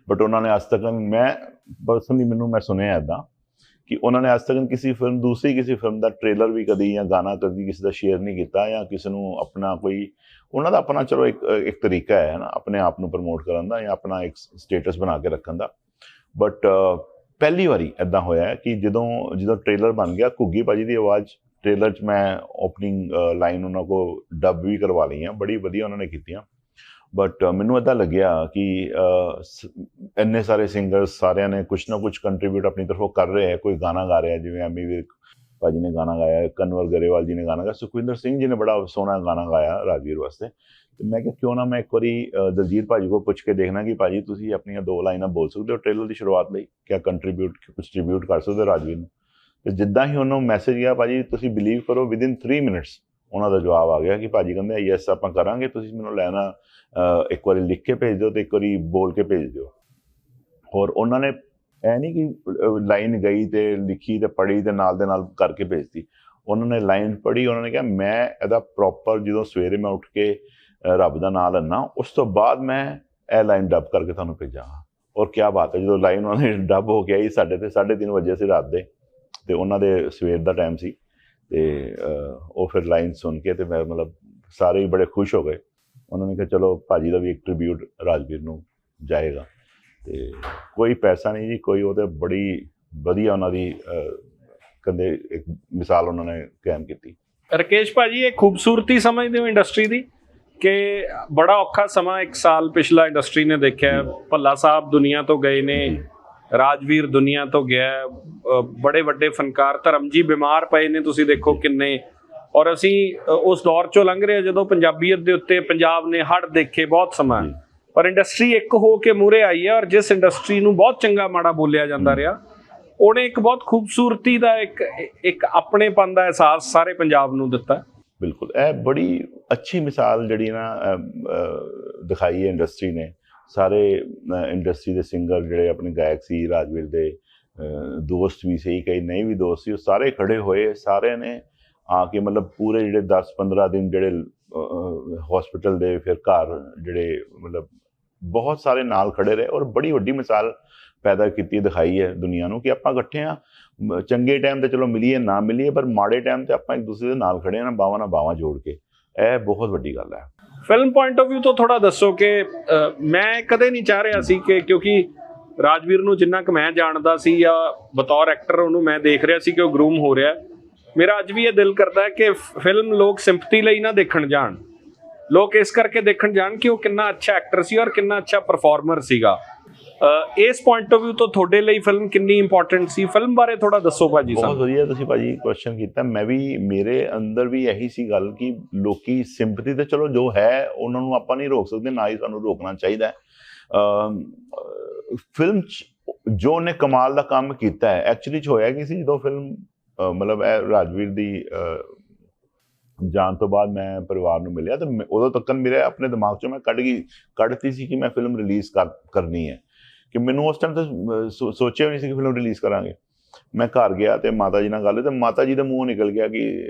ਬਟ ਉਹਨਾਂ ਨੇ ਅੱਜ ਤੱਕ ਮੈਂ ਪਰਸਨਲੀ ਮੈਨੂੰ ਮੈਂ ਸੁਣਿਆ ਇਦਾਂ ਕਿ ਉਹਨਾਂ ਨੇ ਅੱਜ ਤੱਕ ਕਿਸੇ ਫਿਲਮ, ਦੂਸਰੀ ਕਿਸੇ ਫਿਲਮ ਦਾ ਟ੍ਰੇਲਰ ਵੀ ਕਦੀ ਜਾਂ ਗਾਣਾ ਕਦੀ ਕਿਸੇ ਦਾ ਸ਼ੇਅਰ ਨਹੀਂ ਕੀਤਾ ਜਾਂ ਕਿਸੇ ਨੂੰ ਆਪਣਾ ਕੋਈ, ਉਹਨਾਂ ਦਾ ਆਪਣਾ ਚਲੋ ਇੱਕ ਇੱਕ ਤਰੀਕਾ ਹੈ ਨਾ ਆਪਣੇ ਆਪ ਨੂੰ ਪ੍ਰਮੋਟ ਕਰਨ ਦਾ ਜਾਂ ਆਪਣਾ ਇੱਕ ਸਟੇਟਸ ਬਣਾ ਕੇ ਰੱਖਣ ਦਾ। ਬਟ ਪਹਿਲੀ ਵਾਰੀ ਐਦਾਂ ਹੋਇਆ ਕਿ ਜਦੋਂ ਜਦੋਂ ਟ੍ਰੇਲਰ ਬਣ ਗਿਆ, ਘੁੱਗੀ ਭਾਜੀ ਦੀ ਆਵਾਜ਼ ਟ੍ਰੇਲਰ 'ਚ ਮੈਂ ਓਪਨਿੰਗ ਲਾਈਨ ਉਹਨਾਂ ਕੋ ਡਬ ਵੀ ਕਰਵਾ ਲਈ ਲਈਆਂ, ਬੜੀ ਵਧੀਆ ਉਹਨਾਂ ਨੇ ਕੀਤੀਆਂ। ਬਟ uh, ਮੈਨੂੰ ਇਦਾਂ ਲੱਗਿਆ ਕਿ ਸ- ਇੰਨੇ ਸਾਰੇ ਸਿੰਗਰਸ ਸਾਰਿਆਂ ਨੇ ਕੁਝ ਨਾ ਕੁਝ ਕੰਟਰੀਬਿਊਟ ਆਪਣੀ ਤਰਫੋਂ ਕਰ ਰਹੇ ਹੈ ਕੋਈ ਗਾਣਾ ਗਾ ਰਿਹਾ ਜਿਵੇਂ ਐਮੀ ਵਿਰਕ ਭਾਜੀ ਨੇ ਗਾਣਾ ਗਾਇਆ ਕਨਵਰ ਗਰੇਵਾਲ ਜੀ ਨੇ ਗਾਣਾ ਗਾਇਆ ਸੁਖਵਿੰਦਰ ਸਿੰਘ ਜੀ ਨੇ ਬੜਾ ਸੋਹਣਾ ਗਾਣਾ ਗਾਇਆ ਰਾਜਵੀਰ ਵਾਸਤੇ। ਤੇ ਮੈਂ ਕਿਹਾ ਕਿਉਂ ਨਾ ਮੈਂ ਇੱਕ ਵਾਰੀ ਅਹ, ਦਲਜੀਤ ਭਾਜੀ ਕੋਲ ਪੁੱਛ ਕੇ ਦੇਖਣਾ ਕਿ ਭਾਜੀ ਤੁਸੀਂ ਆਪਣੀਆਂ ਦੋ ਲਾਈਨਾਂ ਬੋਲ ਸਕਦੇ ਹੋ ਟ੍ਰੇਲਰ ਦੀ ਸ਼ੁਰੂਆਤ ਲਈ? ਕਿਆ ਕੰਟਰੀਬਿਊਟ ਕੁਝ ਟ੍ਰਿਬਿਊਟ ਕਰ ਸਕਦੇ ਹੋ ਰਾਜਵੀਰ ਨੂੰ? ਤੇ ਜਿੱਦਾਂ ਹੀ ਉਹਨੂੰ ਮੈਸੇਜ ਗਿਆ ਭਾਜੀ ਤੁਸੀਂ ਬਿਲੀਵ ਕਰੋ ਵਿਦ ਇਨ 3 ਮਿੰਟਸ ਉਹਨਾਂ ਦਾ ਜਵਾਬ ਆ ਗਿਆ ਕਿ ਭਾਜੀ ਕਹਿੰਦੇ ਯੈਸ ਆਪਾਂ ਕਰਾਂਗੇ, ਤੁਸੀਂ ਮੈਨੂੰ ਲੈਣਾ ਇੱਕ ਵਾਰੀ ਲਿਖ ਕੇ ਭੇਜ ਦਿਓ ਤੇ ਇੱਕ ਵਾਰੀ ਬੋਲ ਕੇ ਭੇਜ ਦਿਓ। ਔਰ ਉਹਨਾਂ ਨੇ ਐ ਨਹੀਂ ਕਿ ਲਾਈਨ ਗਈ ਤੇ ਲਿਖੀ ਤੇ ਪੜ੍ਹੀ ਤੇ ਨਾਲ ਦੇ ਨਾਲ ਕਰਕੇ ਭੇਜਤੀ। ਉਹਨਾਂ ਨੇ ਲਾਈਨ ਪੜ੍ਹੀ, ਉਹਨਾਂ ਨੇ ਕਿਹਾ, ਮੈਂ ਇਹਦਾ ਪ੍ਰੋਪਰ ਜਦੋਂ ਸਵੇਰੇ ਮੈਂ ਉੱਠ ਕੇ ਰੱਬ ਦਾ ਨਾਮ ਲੈਣਾ ਉਸ ਤੋਂ ਬਾਅਦ ਮੈਂ ਇਹ ਲਾਈਨ ਡੱਬ ਕਰਕੇ ਤੁਹਾਨੂੰ ਭੇਜਾਂਗਾ। ਔਰ ਕੀ ਬਾਤ ਹੈ, ਜਦੋਂ ਲਾਈਨ ਉਹਨਾਂ ਨੇ ਡੱਬ ਹੋ ਕੇ ਆਈ ਸਾਡੇ ਤੇ 3:30 ਵਜੇ ਸੀ ਰਾਤ ਦੇ, ਤੇ ਉਹਨਾਂ ਦੇ ਸਵੇਰ ਦਾ ਟਾਈਮ ਸੀ। ਤੇ ਉਹ ਫਿਰ ਲਾਈਨ ਸੁਣ ਕੇ ਤੇ ਮੈਂ ਮਤਲਬ ਸਾਰੇ ਹੀ ਬੜੇ ਖੁਸ਼ ਹੋ ਗਏ। ਉਹਨਾਂ ਨੇ ਕਿਹਾ ਚਲੋ ਭਾਜੀ ਦਾ ਵੀ ਇੱਕ ਟ੍ਰਿਬਿਊਟ ਰਾਜਵੀਰ ਨੂੰ ਜਾਏਗਾ। ਤੇ ਕੋਈ ਪੈਸਾ ਨਹੀਂ ਜੀ ਕੋਈ ਉਹ ਤੇ ਬੜੀ ਵਧੀਆ ਉਹਨਾਂ ਦੀ ਕਹਿੰਦੇ ਇੱਕ ਮਿਸਾਲ ਉਹਨਾਂ ਨੇ ਕਾਇਮ ਕੀਤੀ। ਰਕੇਸ਼ ਭਾਜੀ ਇਹ ਖੂਬਸੂਰਤੀ ਸਮਝਦੇ ਹੋ ਇੰਡਸਟਰੀ ਦੀ? ਕਿ ਬੜਾ ਔਖਾ ਸਮਾਂ ਇੱਕ ਸਾਲ ਪਿਛਲਾ ਇੰਡਸਟਰੀ ਨੇ ਦੇਖਿਆ। ਭੱਲਾ ਸਾਹਿਬ ਦੁਨੀਆ ਤੋਂ ਗਏ ਨੇ। ਰਾਜਵੀਰ ਦੁਨੀਆ ਤੋਂ ਗਿਆ ਬੜੇ ਵੱਡੇ ਫਨਕਾਰ ਧਰਮਜੀ ਬਿਮਾਰ ਪਏ ਨੇ, ਤੁਸੀਂ ਦੇਖੋ ਕਿੰਨੇ। ਔਰ ਅਸੀਂ ਉਸ ਦੌਰ ਚੋਂ ਲੰਘ ਰਹੇ ਹਾਂ ਜਦੋਂ ਪੰਜਾਬੀਅਤ ਦੇ ਉੱਤੇ ਪੰਜਾਬ ਨੇ ਹੜ ਦੇਖੇ ਬਹੁਤ ਸਮਾਂ ਜੀ। ਪਰ ਇੰਡਸਟਰੀ ਇੱਕ ਹੋ ਕੇ ਮੂਰੇ ਆਈ ਹੈ ਔਰ ਜਿਸ ਇੰਡਸਟਰੀ ਨੂੰ ਬਹੁਤ ਚੰਗਾ ਮਾੜਾ ਬੋਲਿਆ ਜਾਂਦਾ ਰਿਹਾ, ਉਹਨੇ ਇੱਕ ਬਹੁਤ ਖੂਬਸੂਰਤੀ ਦਾ ਇੱਕ ਇੱਕ ਆਪਣੇਪਨ ਦਾ ਅਹਿਸਾਸ ਸਾਰੇ ਪੰਜਾਬ ਨੂੰ ਦਿੱਤਾ। ਬਿਲਕੁਲ, ਇਹ ਬੜੀ ਅੱਛੀ ਮਿਸਾਲ ਜਿਹੜੀ ਨਾ ਦਿਖਾਈ ਹੈ ਇੰਡਸਟਰੀ ਨੇ। ਸਾਰੇ ਇੰਡਸਟਰੀ ਦੇ ਸਿੰਗਰ ਜਿਹੜੇ ਆਪਣੇ ਗਾਇਕ ਸੀ, ਰਾਜਵੀਰ ਦੇ ਦੋਸਤ ਵੀ ਸੀ, ਕਈ ਨਹੀਂ ਵੀ ਦੋਸਤ ਸੀ, ਉਹ ਸਾਰੇ ਖੜੇ ਹੋਏ, ਸਾਰਿਆਂ ਨੇ ਆ ਕੇ ਮਤਲਬ ਪੂਰੇ ਜਿਹੜੇ 10 15 ਦਿਨ ਜਿਹੜੇ ਹਸਪੀਟਲ ਦੇ ਫਿਰ ਘਰ ਜਿਹੜੇ ਮਤਲਬ ਬਹੁਤ ਸਾਰੇ ਨਾਲ ਖੜੇ ਰਹੇ ਔਰ ਬੜੀ ਵੱਡੀ ਮਿਸਾਲ ਪੈਦਾ ਕੀਤੀ, ਦਿਖਾਈ ਹੈ ਦੁਨੀਆ ਨੂੰ ਕਿ ਆਪਾਂ ਇਕੱਠੇ ਆ ਚੰਗੇ ਟਾਈਮ ਤੇ ਚਲੋ ਮਿਲੀਏ, ਨਾ ਮਿਲੀਏ, ਪਰ ਮਾੜੇ ਟਾਈਮ ਤੇ ਆਪਾਂ ਇੱਕ ਦੂਸਰੇ ਦੇ ਨਾਲ ਖੜੇ ਆ ਨਾ ਬਾਹਾਂ ਨਾਲ ਬਾਹਾਂ ਜੋੜ ਕੇ। ਇਹ ਬਹੁਤ ਵੱਡੀ ਗੱਲ ਹੈ। ਫਿਲਮ ਪੁਆਇੰਟ ਆਫ View ਤੋਂ ਥੋੜਾ ਦੱਸੋ ਕਿ ਮੈਂ ਕਦੇ ਨਹੀਂ ਚਾਹ ਰਿਹਾ ਸੀ ਕਿ ਕਿਉਂਕਿ ਰਾਜਵੀਰ ਨੂੰ ਜਿੰਨਾ ਕੁ ਮੈਂ ਜਾਣਦਾ ਸੀ ਜਾਂ ਬਤੌਰ ਐਕਟਰ ਉਹਨੂੰ ਮੈਂ ਦੇਖ ਰਿਹਾ ਸੀ ਕਿ ਉਹ ਗਰੂਮ ਹੋ ਰਿਹਾ। ਮੇਰਾ ਅੱਜ ਵੀ ਇਹ ਦਿਲ ਕਰਦਾ ਹੈ ਕਿ ਫਿਲਮ ਲੋਕ ਸਿੰਪਥੀ ਲਈ ਨਾ ਦੇਖਣ ਜਾਣ। ਲੋਕ ਇਸ ਕਰਕੇ ਦੇਖਣ ਜਾਣ ਕਿ ਉਹ ਕਿੰਨਾ ਅੱਛਾ ਐਕਟਰ ਸੀ ਔਰ ਕਿੰਨਾ ਅੱਛਾ ਪਰਫਾਰਮਰ ਸੀਗਾ। ਇਸ ਪੁਆਇੰਟ ਆਫ View ਤੋਂ ਤੁਹਾਡੇ ਲਈ ਫਿਲਮ ਕਿੰਨੀ ਇੰਪੋਰਟੈਂਟ ਸੀ? ਫਿਲਮ ਬਾਰੇ ਥੋੜਾ ਦੱਸੋ ਭਾਜੀ ਬਹੁਤ ਸਾਨੂੰ। ਵਧੀਆ ਤੁਸੀਂ ਭਾਜੀ ਕੁਐਸਚਨ ਕੀਤਾ। ਮੈਂ ਵੀ ਮੇਰੇ ਅੰਦਰ ਵੀ ਇਹੀ ਸੀ ਗੱਲ ਕਿ ਲੋਕੀ ਸਿੰਪਥੀ ਤੇ ਚਲੋ ਜੋ ਹੈ ਉਹਨਾਂ ਨੂੰ ਆਪਾਂ ਨਹੀਂ ਰੋਕ ਸਕਦੇ ਨਾ ਹੀ ਸਾਨੂੰ ਰੋਕਣਾ ਚਾਹੀਦਾ ਫਿਲਮ ਜੋ ਨੇ ਕਮਾਲ ਦਾ ਕੰਮ ਕੀਤਾ ਹੈ ਐਕਚੁਅਲੀ ਚ ਹੋਇਆ ਕੀ ਸੀ? ਜਦੋਂ ਫਿਲਮ ਮਤਲਬ ਇਹ ਰਾਜਵੀਰ ਦੀ ਜਾਣ ਤੋਂ ਬਾਅਦ ਮੈਂ ਪਰਿਵਾਰ ਨੂੰ ਮਿਲਿਆ ਤੇ ਉਦੋਂ ਤੱਕ ਮੇਰੇ ਆਪਣੇ ਦਿਮਾਗ ਚੋਂ ਮੈਂ ਕੱਢ ਗਈ ਕੱਢਤੀ ਸੀ ਕਿ ਮੈਂ ਫਿਲਮ ਰਿਲੀਜ਼ ਕਰ ਕਰਨੀ ਹੈ। ਕਿ ਮੈਨੂੰ ਉਸ ਟਾਈਮ ਤੇ ਸੋ- ਸੋਚਿਆ ਵੀ ਨਹੀਂ ਸੀ ਕਿ ਫਿਲਮ ਰਿਲੀਜ਼ ਕਰਾਂਗੇ। ਮੈਂ ਘਰ ਗਿਆ ਤੇ ਮਾਤਾ ਜੀ ਨਾਲ ਗੱਲ ਹੋਈ ਤੇ ਮਾਤਾ ਜੀ ਦੇ ਮੂੰਹੋਂ ਨਿਕਲ ਗਿਆ ਕਿ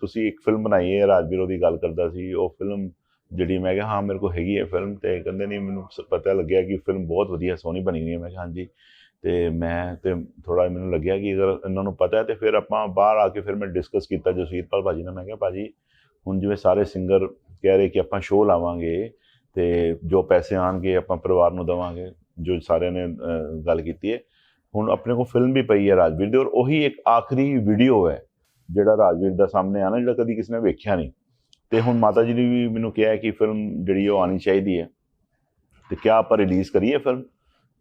ਤੁਸੀਂ ਇੱਕ ਫਿਲਮ ਬਣਾਈ ਹੈ ਰਾਜਵੀਰ ਦੀ ਗੱਲ ਕਰਦਾ ਸੀ। ਉਹ ਫਿਲਮ ਜਿਹੜੀ ਮੈਂ ਕਿਹਾ, ਹਾਂ, ਮੇਰੇ ਕੋਲ ਹੈਗੀ ਹੈ ਫਿਲਮ ਤੇ ਕਹਿੰਦੇ ਨਹੀਂ, ਮੈਨੂੰ ਸ- ਪਤਾ ਲੱਗਿਆ ਕਿ ਫਿਲਮ ਬਹੁਤ ਵਧੀਆ ਸੋਹਣੀ ਬਣੀ ਹੋਈ ਹੈ। ਮੈਂ ਕਿਹਾ, ਹਾਂਜੀ। ਤੇ ਮੈਂ ਤੇ ਥੋੜਾ ਮੈਨੂੰ ਲੱਗਿਆ ਕਿ ਅਗਰ ਇਹਨਾਂ ਨੂੰ ਪਤਾ ਹੈ ਤੇ ਫਿਰ ਆਪਾਂ ਬਾਹਰ ਆ ਕੇ ਫਿਰ ਮੈਂ ਡਿਸਕਸ ਕੀਤਾ ਜਸਵੀਰਪਾਲ ਭਾਜੀ ਨਾਲ। ਮੈਂ ਕਿਹਾ, ਭਾਜੀ, ਹੁਣ ਜਿਵੇਂ ਸਾਰੇ ਸਿੰਗਰ ਕਹਿ ਰਹੇ ਕਿ ਆਪਾਂ ਸ਼ੋਅ ਲਾਵਾਂਗੇ ਤੇ ਜੋ ਪੈਸੇ ਆਣਗੇ ਆਪਾਂ ਪਰਿਵਾਰ ਨੂੰ ਦੇਵਾਂਗੇ ਜੋ ਸਾਰਿਆਂ ਨੇ ਗੱਲ ਕੀਤੀ ਹੈ। ਹੁਣ ਆਪਣੇ ਕੋਲ ਫਿਲਮ ਵੀ ਪਈ ਹੈ ਰਾਜਵੀਰ ਦੀ ਔਰ ਉਹੀ ਇੱਕ ਆਖਰੀ ਵੀਡੀਓ ਹੈ ਜਿਹੜਾ ਰਾਜਵੀਰ ਦਾ ਸਾਹਮਣੇ ਆਣਾ ਜਿਹੜਾ ਕਦੀ ਕਿਸੇ ਨੇ ਵੇਖਿਆ ਨਹੀਂ। ਤੇ ਹੁਣ ਮਾਤਾ ਜੀ ਨੇ ਵੀ ਮੈਨੂੰ ਕਿਹਾ ਕਿ ਫਿਲਮ ਜਿਹੜੀ ਉਹ ਆਣੀ ਚਾਹੀਦੀ ਹੈ। ਤੇ ਕਿਆ ਆਪਾਂ ਰਿਲੀਜ਼ ਕਰੀਏ ਫਿਲਮ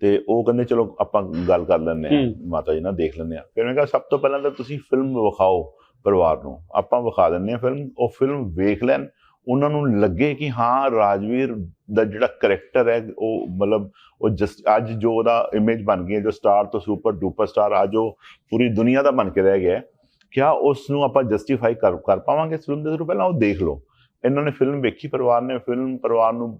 ਤੇ ਉਹ ਕਹਿੰਦੇ ਚਲੋ ਆਪਾਂ ਗੱਲ ਕਰ ਲੈਂਦੇ ਆ। ਮਾਤਾ ਜੀ ਨਾਲ ਦੇਖ ਲੈਂਦੇ ਆ ਫਿਰ ਮੈਂ ਕਿਹਾ ਸਭ ਤੋਂ ਪਹਿਲਾਂ ਤਾਂ ਤੁਸੀਂ ਫਿਲਮ ਵਿਖਾਓ ਪਰਿਵਾਰ ਨੂੰ। ਆਪਾਂ ਵਿਖਾ ਦਿੰਦੇ ਆ ਫਿਲਮ ਉਹ ਫਿਲਮ ਵੇਖ ਲੈਣ ਉਹਨਾਂ ਨੂੰ ਲੱਗੇ ਕਿ ਹਾਂ, ਰਾਜਵੀਰ ਦਾ ਜਿਹੜਾ ਕਰੈਕਟਰ ਹੈ, ਉਹ ਮਤਲਬ ਉਹ ਜਸਟ ਅੱਜ ਜੋ ਉਹਦਾ ਇਮੇਜ ਬਣ ਗਈ ਹੈ, ਜੋ ਸਟਾਰ ਤੋਂ ਸੁਪਰ ਡੂਪਰ ਸਟਾਰ ਅੱਜ ਉਹ ਪੂਰੀ ਦੁਨੀਆ ਦਾ ਬਣ ਕੇ ਰਹਿ ਗਿਆ ਕਿਆ ਉਸ ਨੂੰ ਆਪਾਂ ਜਸਟੀਫਾਈ ਕਰ ਕਰ ਪਾਵਾਂਗੇ ਫਿਲਮ ਦੇ ਥਰੂ ਪਹਿਲਾਂ ਉਹ ਦੇਖ ਲਓ। ਇਹਨਾਂ ਨੇ ਫਿਲਮ ਵੇਖੀ, ਪਰਿਵਾਰ ਨੇ ਫਿਲਮ ਪਰਿਵਾਰ ਨੂੰ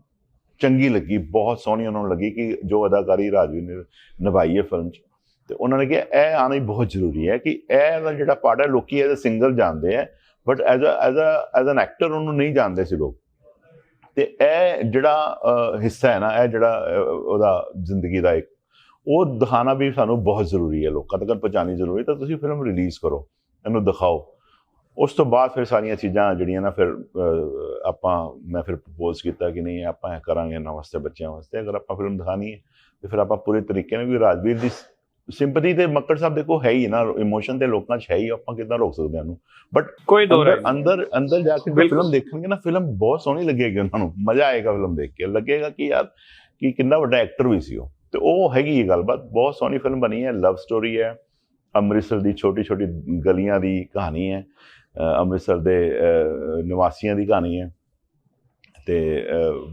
ਚੰਗੀ ਲੱਗੀ, ਬਹੁਤ ਸੋਹਣੀ ਉਹਨਾਂ ਨੂੰ ਲੱਗੀ ਕਿ ਜੋ ਅਦਾਕਾਰੀ ਰਾਜਵੀਰ ਨੇ ਨਿਭਾਈ ਹੈ ਫਿਲਮ 'ਚ। ਤੇ ਉਹਨਾਂ ਨੇ ਕਿਹਾ, ਇਹ ਆਉਣਾ ਹੀ ਬਹੁਤ ਜ਼ਰੂਰੀ ਹੈ ਕਿ ਇਹ ਜਿਹੜਾ ਪਾਰਟ ਹੈ, ਲੋਕੀ ਐਜ਼ ਅ ਸਿੰਗਲ ਜਾਣਦੇ ਆ but as a as a as an actor ਉਹਨੂੰ ਨਹੀਂ ਜਾਣਦੇ ਸੀ ਲੋਕ। ਤੇ ਇਹ ਜਿਹੜਾ ਹਿੱਸਾ ਹੈ ਨਾ, ਇਹ ਜਿਹੜਾ ਉਹਦਾ ਜ਼ਿੰਦਗੀ ਦਾ ਇੱਕ, ਉਹ ਦਿਖਾਣਾ ਵੀ ਸਾਨੂੰ ਬਹੁਤ ਜ਼ਰੂਰੀ ਹੈ ਲੋਕਾਂ ਤੱਕ ਪਹੁੰਚਾਉਣੀ ਜ਼ਰੂਰੀ ਹੈ ਤਾਂ ਤੁਸੀਂ ਫਿਲਮ ਰਿਲੀਜ਼ ਕਰੋ, ਇਹਨੂੰ ਦਿਖਾਓ। ਉਸ ਤੋਂ ਬਾਅਦ ਫਿਰ ਸਾਰੀਆਂ ਚੀਜ਼ਾਂ ਜਿਹੜੀਆਂ ਨਾ ਫਿਰ ਆਪਾਂ, ਮੈਂ ਫਿਰ ਪ੍ਰਪੋਜ਼ ਕੀਤਾ ਕਿ ਨਹੀਂ, ਆਪਾਂ ਇਹ ਕਰਾਂਗੇ ਇਹਨਾਂ ਵਾਸਤੇ, ਬੱਚਿਆਂ ਵਾਸਤੇ, ਅਗਰ ਆਪਾਂ ਫਿਲਮ ਦਿਖਾਣੀ ਹੈ, ਤੇ ਫਿਰ ਆਪਾਂ ਪੂਰੇ ਤਰੀਕੇ ਨਾਲ ਵੀ ਰਾਜਵੀਰ ਦੀ ਸਿੰਪਥੀ ਤੇ ਮੱਕੜ ਸਾਹਿਬ ਦੇਖੋ ਹੈ ਹੀ ਨਾ ਇਮੋਸ਼ਨ ਤੇ ਲੋਕਾਂ 'ਚ ਹੈ ਹੀ ਆਪਾਂ ਕਿੱਦਾਂ ਰੋਕ ਸਕਦੇ ਹਾਂ ਉਹਨੂੰ? ਬਟ ਕੋਈ ਦੋ ਅੰਦਰ ਅੰਦਰ ਅੰਦਰ ਜਾ ਕੇ। ਫਿਲਮ ਦੇਖਣਗੇ ਨਾ ਫਿਲਮ ਬਹੁਤ ਸੋਹਣੀ ਲੱਗੇਗੀ ਉਹਨਾਂ ਨੂੰ ਮਜ਼ਾ ਆਏਗਾ ਫਿਲਮ ਦੇਖ ਕੇ। ਲੱਗੇਗਾ ਕਿ ਯਾਰ ਕਿ ਕਿੰਨਾ ਵੱਡਾ ਐਕਟਰ ਵੀ ਸੀ ਉਹ। ਤੇ ਉਹ ਹੈਗੀ ਇਹ ਗੱਲਬਾਤ ਬਹੁਤ ਸੋਹਣੀ ਫਿਲਮ ਬਣੀ ਹੈ ਲਵ ਸਟੋਰੀ ਹੈ ਅੰਮ੍ਰਿਤਸਰ ਦੀ ਛੋਟੀ ਛੋਟੀ ਗਲੀਆਂ ਦੀ ਕਹਾਣੀ ਹੈ ਅੰਮ੍ਰਿਤਸਰ ਦੇ ਨਿਵਾਸੀਆਂ ਦੀ ਕਹਾਣੀ ਹੈ। ਤੇ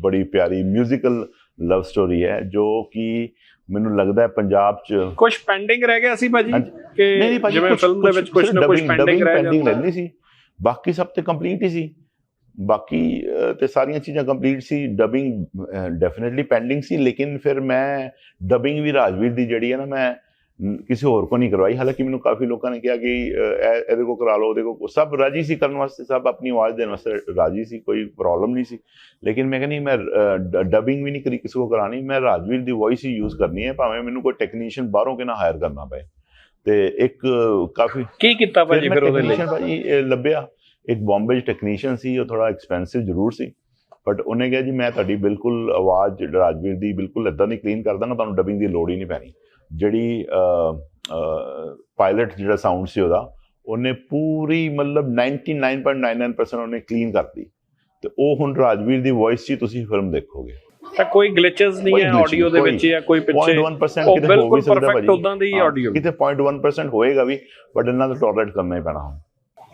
ਬੜੀ ਪਿਆਰੀ ਮਿਊਜ਼ੀਕਲ ਲਵ ਸਟੋਰੀ ਹੈ ਜੋ ਕਿ ਮੈਨੂੰ ਲੱਗਦਾ ਹੈ ਪੰਜਾਬ 'ਚ ਕੁਝ ਪੈਂਡਿੰਗ ਰਹਿ ਗਿਆ ਸੀ ਭਾਜੀ। ਕਿ ਜਿਵੇਂ ਫਿਲਮ ਦੇ ਵਿੱਚ ਕੁਝ ਨਾ ਕੁਝ ਪੈਂਡਿੰਗ ਰਹਿ ਜਾਂਦਾ। ਰਹਿੰਦੀ ਸੀ। ਬਾਕੀ ਸਭ ਤੇ ਕੰਪਲੀਟ ਹੀ ਸੀ। ਬਾਕੀ ਤੇ ਸਾਰੀਆਂ ਚੀਜ਼ਾਂ ਕੰਪਲੀਟ ਸੀ। ਡਬਿੰਗ ਡੈਫੀਨਿਟਲੀ ਪੈਂਡਿੰਗ ਸੀ। ਲੇਕਿਨ ਫਿਰ ਮੈਂ ਡਬਿੰਗ ਵੀ ਰਾਜਵੀਰ ਦੀ ਜਿਹੜੀ ਹੈ ਨਾ ਮੈਂ ਕਿਸੇ ਹੋਰ ਕੋ ਨਹੀਂ ਕਰਵਾਈ। ਹਾਲਾਂਕਿ ਮੈਨੂੰ ਕਾਫੀ ਲੋਕਾਂ ਨੇ ਕਿਹਾ ਕਿ ਇਹਦੇ ਕੋ ਕਰਾ ਲਓ ਉਹਦੇ ਕੋ ਸਭ ਰਾਜੀ ਸੀ ਕਰਨ ਵਾਸਤੇ ਸਭ ਆਪਣੀ ਆਵਾਜ਼ ਦੇਣ ਵਾਸਤੇ ਰਾਜੀ ਸੀ ਕੋਈ ਪ੍ਰੋਬਲਮ ਨਹੀਂ ਸੀ। ਲੇਕਿਨ ਮੈਂ ਕਹਿੰਦੀ ਮੈਂ ਡਬਿੰਗ ਵੀ ਨਹੀਂ ਕਰੀ ਕਿਸੇ ਕੋ ਕਰਾਣੀ ਮੈਂ ਰਾਜਵੀਰ ਦੀ ਵੌਇਸ ਹੀ ਯੂਜ਼ ਕਰਨੀ ਹੈ ਭਾਵੇਂ ਮੈਨੂੰ ਕੋਈ ਟੈਕਨੀਸ਼ੀਅਨ ਬਾਹਰੋਂ ਕਿਨਾ ਹਾਇਰ ਕਰਨਾ ਪਏ। ਤੇ ਇੱਕ ਕਾਫੀ ਕੀ ਕੀਤਾ ਭਾਜੀ ਫਿਰ ਉਹਦੇ ਲਈ? ਭਾਜੀ ਇਹ ਲੱਭਿਆ। ਇੱਕ ਬੰਬੇ ਟੈਕਨੀਸ਼ੀਅਨ ਸੀ ਉਹ ਥੋੜਾ ਐਕਸਪੈਂਸਿਵ ਜ਼ਰੂਰ ਸੀ। ਬਟ ਉਹਨੇ ਕਿਹਾ ਜੀ ਮੈਂ ਤੁਹਾਡੀ ਬਿਲਕੁਲ ਆਵਾਜ਼ ਰਾਜਵੀਰ ਦੀ ਬਿਲਕੁਲ ਇਦਾਂ ਦੀ ਕਲੀਨ ਕਰ ਦਾਂਗਾ ਤੁਹਾਨੂੰ ਡਬਿੰਗ ਦੀ ਲੋੜ ਹੀ ਨਹੀਂ ਪੈਣੀ। ਜਿਹੜੀ ਪਾਇਲਟ ਜਿਹੜਾ ਸਾਊਂਡ ਸੀ ਉਹਦਾ ਉਹਨੇ ਪੂਰੀ ਮਤਲਬ 99.99% ਉਹਨੇ ਕਲੀਨ ਕਰਤੀ। ਤੇ ਉਹ ਹੁਣ ਰਾਜਵੀਰ ਦੀ ਵੌਇਸ ਹੀ ਤੁਸੀਂ ਫਿਲਮ ਦੇਖੋਗੇ। ਤਾਂ ਕੋਈ ਗਲਿਚਸ ਨਹੀਂ ਹੈ ਆਡੀਓ ਦੇ ਵਿੱਚ ਜਾਂ ਕੋਈ ਪਿੱਛੇ? 0.1% ਉਹ ਕਿਤੇ ਹੋ ਵੀ ਸਕਦਾ ਭਾਜੀ। ਉੱਦਾਂ ਦੀ audio। ਕਿਤੇ 0.1% ਹੋਏਗਾ ਵੀ ਬਟ ਇਹਨਾਂ ਦਾ ਟੋਲਰੇਟ ਕਰਨਾ ਹੀ ਪੈਣਾ ਹੁਣ।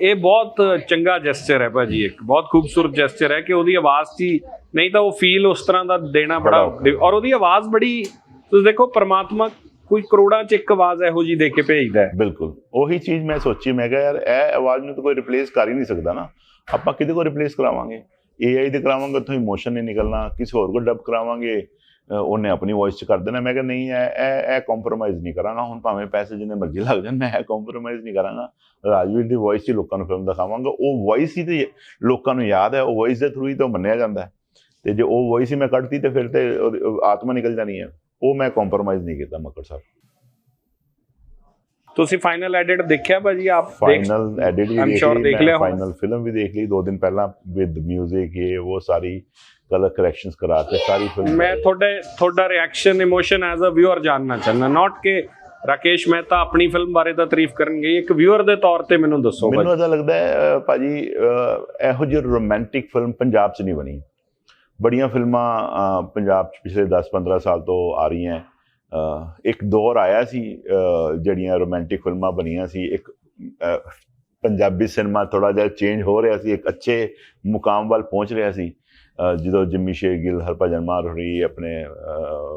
ਇਹ ਬਹੁਤ ਚੰਗਾ ਜੈਸਚਰ ਹੈ ਭਾਜੀ ਇੱਕ ਬਹੁਤ ਖੂਬਸੂਰਤ ਜੈਸਚਰ ਹੈ ਕਿ ਉਹਦੀ ਆਵਾਜ਼ ਹੀ ਨਹੀਂ ਤਾਂ ਉਹ ਫੀਲ ਉਸ ਤਰ੍ਹਾਂ ਦਾ ਦੇਣਾ ਬੜਾ। ਔਰ ਉਹਦੀ ਆਵਾਜ਼ ਬੜੀ ਤੁਸੀਂ ਦੇਖੋ ਪ੍ਰਮਾਤਮਾ ਕੋਈ ਕਰੋੜਾਂ 'ਚ ਇੱਕ ਆਵਾਜ਼ ਇਹੋ ਜੀ ਦੇ ਕੇ ਭੇਜਦਾ ਬਿਲਕੁਲ। ਉਹੀ ਚੀਜ਼ ਮੈਂ ਸੋਚੀ, ਮੈਂ ਕਿਹਾ ਯਾਰ, ਇਹ ਆਵਾਜ਼ ਨੂੰ ਤਾਂ ਕੋਈ ਰਿਪਲੇਸ ਕਰ ਹੀ ਨਹੀਂ ਸਕਦਾ ਨਾ। ਆਪਾਂ ਕਿਹਦੇ ਕੋਲ ਰਿਪਲੇਸ ਕਰਾਵਾਂਗੇ? AI ਦੇ ਕਰਾਵਾਂਗੇ, ਉੱਥੋਂ ਇਮੋਸ਼ਨ ਨਹੀਂ ਨਿਕਲਣਾ, ਕਿਸੇ ਹੋਰ ਕੋਲ ਡਬ ਕਰਾਵਾਂਗੇ ਉਹਨੇ ਆਪਣੀ ਵੌਇਸ ਚ ਕਰ ਦੇਣਾ। ਮੈਂ ਕਿਹਾ ਨਹੀਂ, ਇਹ ਇਹ ਇਹ ਕੰਪਰੋਮਾਈਜ਼ ਨਹੀਂ ਕਰਾਂਗਾ। ਹੁਣ ਭਾਵੇਂ ਪੈਸੇ ਜਿੰਨੇ ਮਰਜ਼ੀ ਲੱਗ ਜਾਣ, ਮੈਂ ਇਹ ਕੰਪਰੋਮਾਈਜ਼ ਨਹੀਂ ਕਰਾਂਗਾ। ਰਾਜਵੀਰ ਦੀ ਵੌਇਸ ਹੀ ਲੋਕਾਂ ਨੂੰ ਫਿਲਮ ਦਿਖਾਵਾਂਗਾ। ਉਹ ਵੌਇਸ ਹੀ ਤੇ ਲੋਕਾਂ ਨੂੰ ਯਾਦ ਹੈ, ਉਹ ਵੌਇਸ ਦੇ ਥਰੂ ਹੀ ਤਾਂ ਉਹ ਮੰਨਿਆ ਜਾਂਦਾ ਹੈ। ਤੇ ਜੇ ਉਹ ਵੌਇਸ ਹੀ ਮੈਂ ਕੱਢਤੀ ਤੇ ਫਿਰ ਤੇ ਉਹਦੀ- ਆਤਮਾ ਨਿਕਲ ਜਾਣੀ ਹੈ। ਉਹ ਮੈਂ ਕੰਪਰੋਮਾਈਜ਼ ਨਹੀਂ ਕੀਤਾ ਮੱਕੜ ਸਾਹਿਬ। ਤੁਸੀਂ ਫਾਈਨਲ ਐਡਿਟ ਦੇਖਿਆ ਭਾਜੀ? ਆਪ ਫਾਈਨਲ ਐਡਿਟ ਵੀ I'm ਦੇਖ ਲਈ ਦੇਖ ਲਿਆ। ਫਾਈਨਲ ਫਿਲਮ ਵੀ ਦੇਖ ਲਈ ਦੋ ਦਿਨ ਪਹਿਲਾਂ ਵਿਦ 뮤직 ਇਹ ਉਹ ਸਾਰੀ ਕਲਰ ਕਰੈਕਸ਼ਨਸ ਕਰਾ ਕੇ ਸਾਰੀ ਫਿਲਮ ਮੈਂ ਤੁਹਾਡੇ ਤੁਹਾਡਾ reaction emotion as a viewer ਜਾਨਣਾ ਚਾਹੁੰਦਾ। ਨਾਟ ਕਿ ਰਾਕੇਸ਼ ਮਹਿਤਾ ਆਪਣੀ ਫਿਲਮ ਬਾਰੇ ਤਾਂ ਤਾਰੀਫ ਕਰਨਗੇ ਇੱਕ ਵਿਊਅਰ ਦੇ ਤੌਰ ਤੇ ਮੈਨੂੰ ਦੱਸੋ ਮੈਨੂੰ ਇਹਦਾ ਲੱਗਦਾ ਹੈ ਭਾਜੀ ਇਹੋ ਜਿਹੀ ਰੋਮਾਂਟਿਕ ਫਿਲਮ ਪੰਜਾਬ 'ਚ ਨਹੀਂ ਬਣੀ। ਬੜੀਆਂ ਫਿਲਮਾਂ ਪੰਜਾਬ 'ਚ ਪਿਛਲੇ 10-15 ਸਾਲ ਤੋਂ ਆ ਰਹੀਆਂ। ਇੱਕ ਦੌਰ ਆਇਆ ਸੀ ਜਿਹੜੀਆਂ ਰੋਮਾਂਟਿਕ ਫਿਲਮਾਂ ਬਣੀਆਂ ਸੀ। ਇੱਕ ਪੰਜਾਬੀ ਸਿਨੇਮਾ ਥੋੜਾ ਜਿਹਾ ਚੇਂਜ ਹੋ ਰਿਹਾ ਸੀ ਇੱਕ ਅੱਛੇ ਮੁਕਾਮ ਵੱਲ ਪਹੁੰਚ ਰਿਹਾ ਸੀ। ਅਹ, ਜਦੋਂ ਜਿੰਮੀ ਸ਼ੇਰਗਿੱਲ ਹਰਭਜਨ ਮਾਨ ਹੋਰੀ ਆਪਣੇ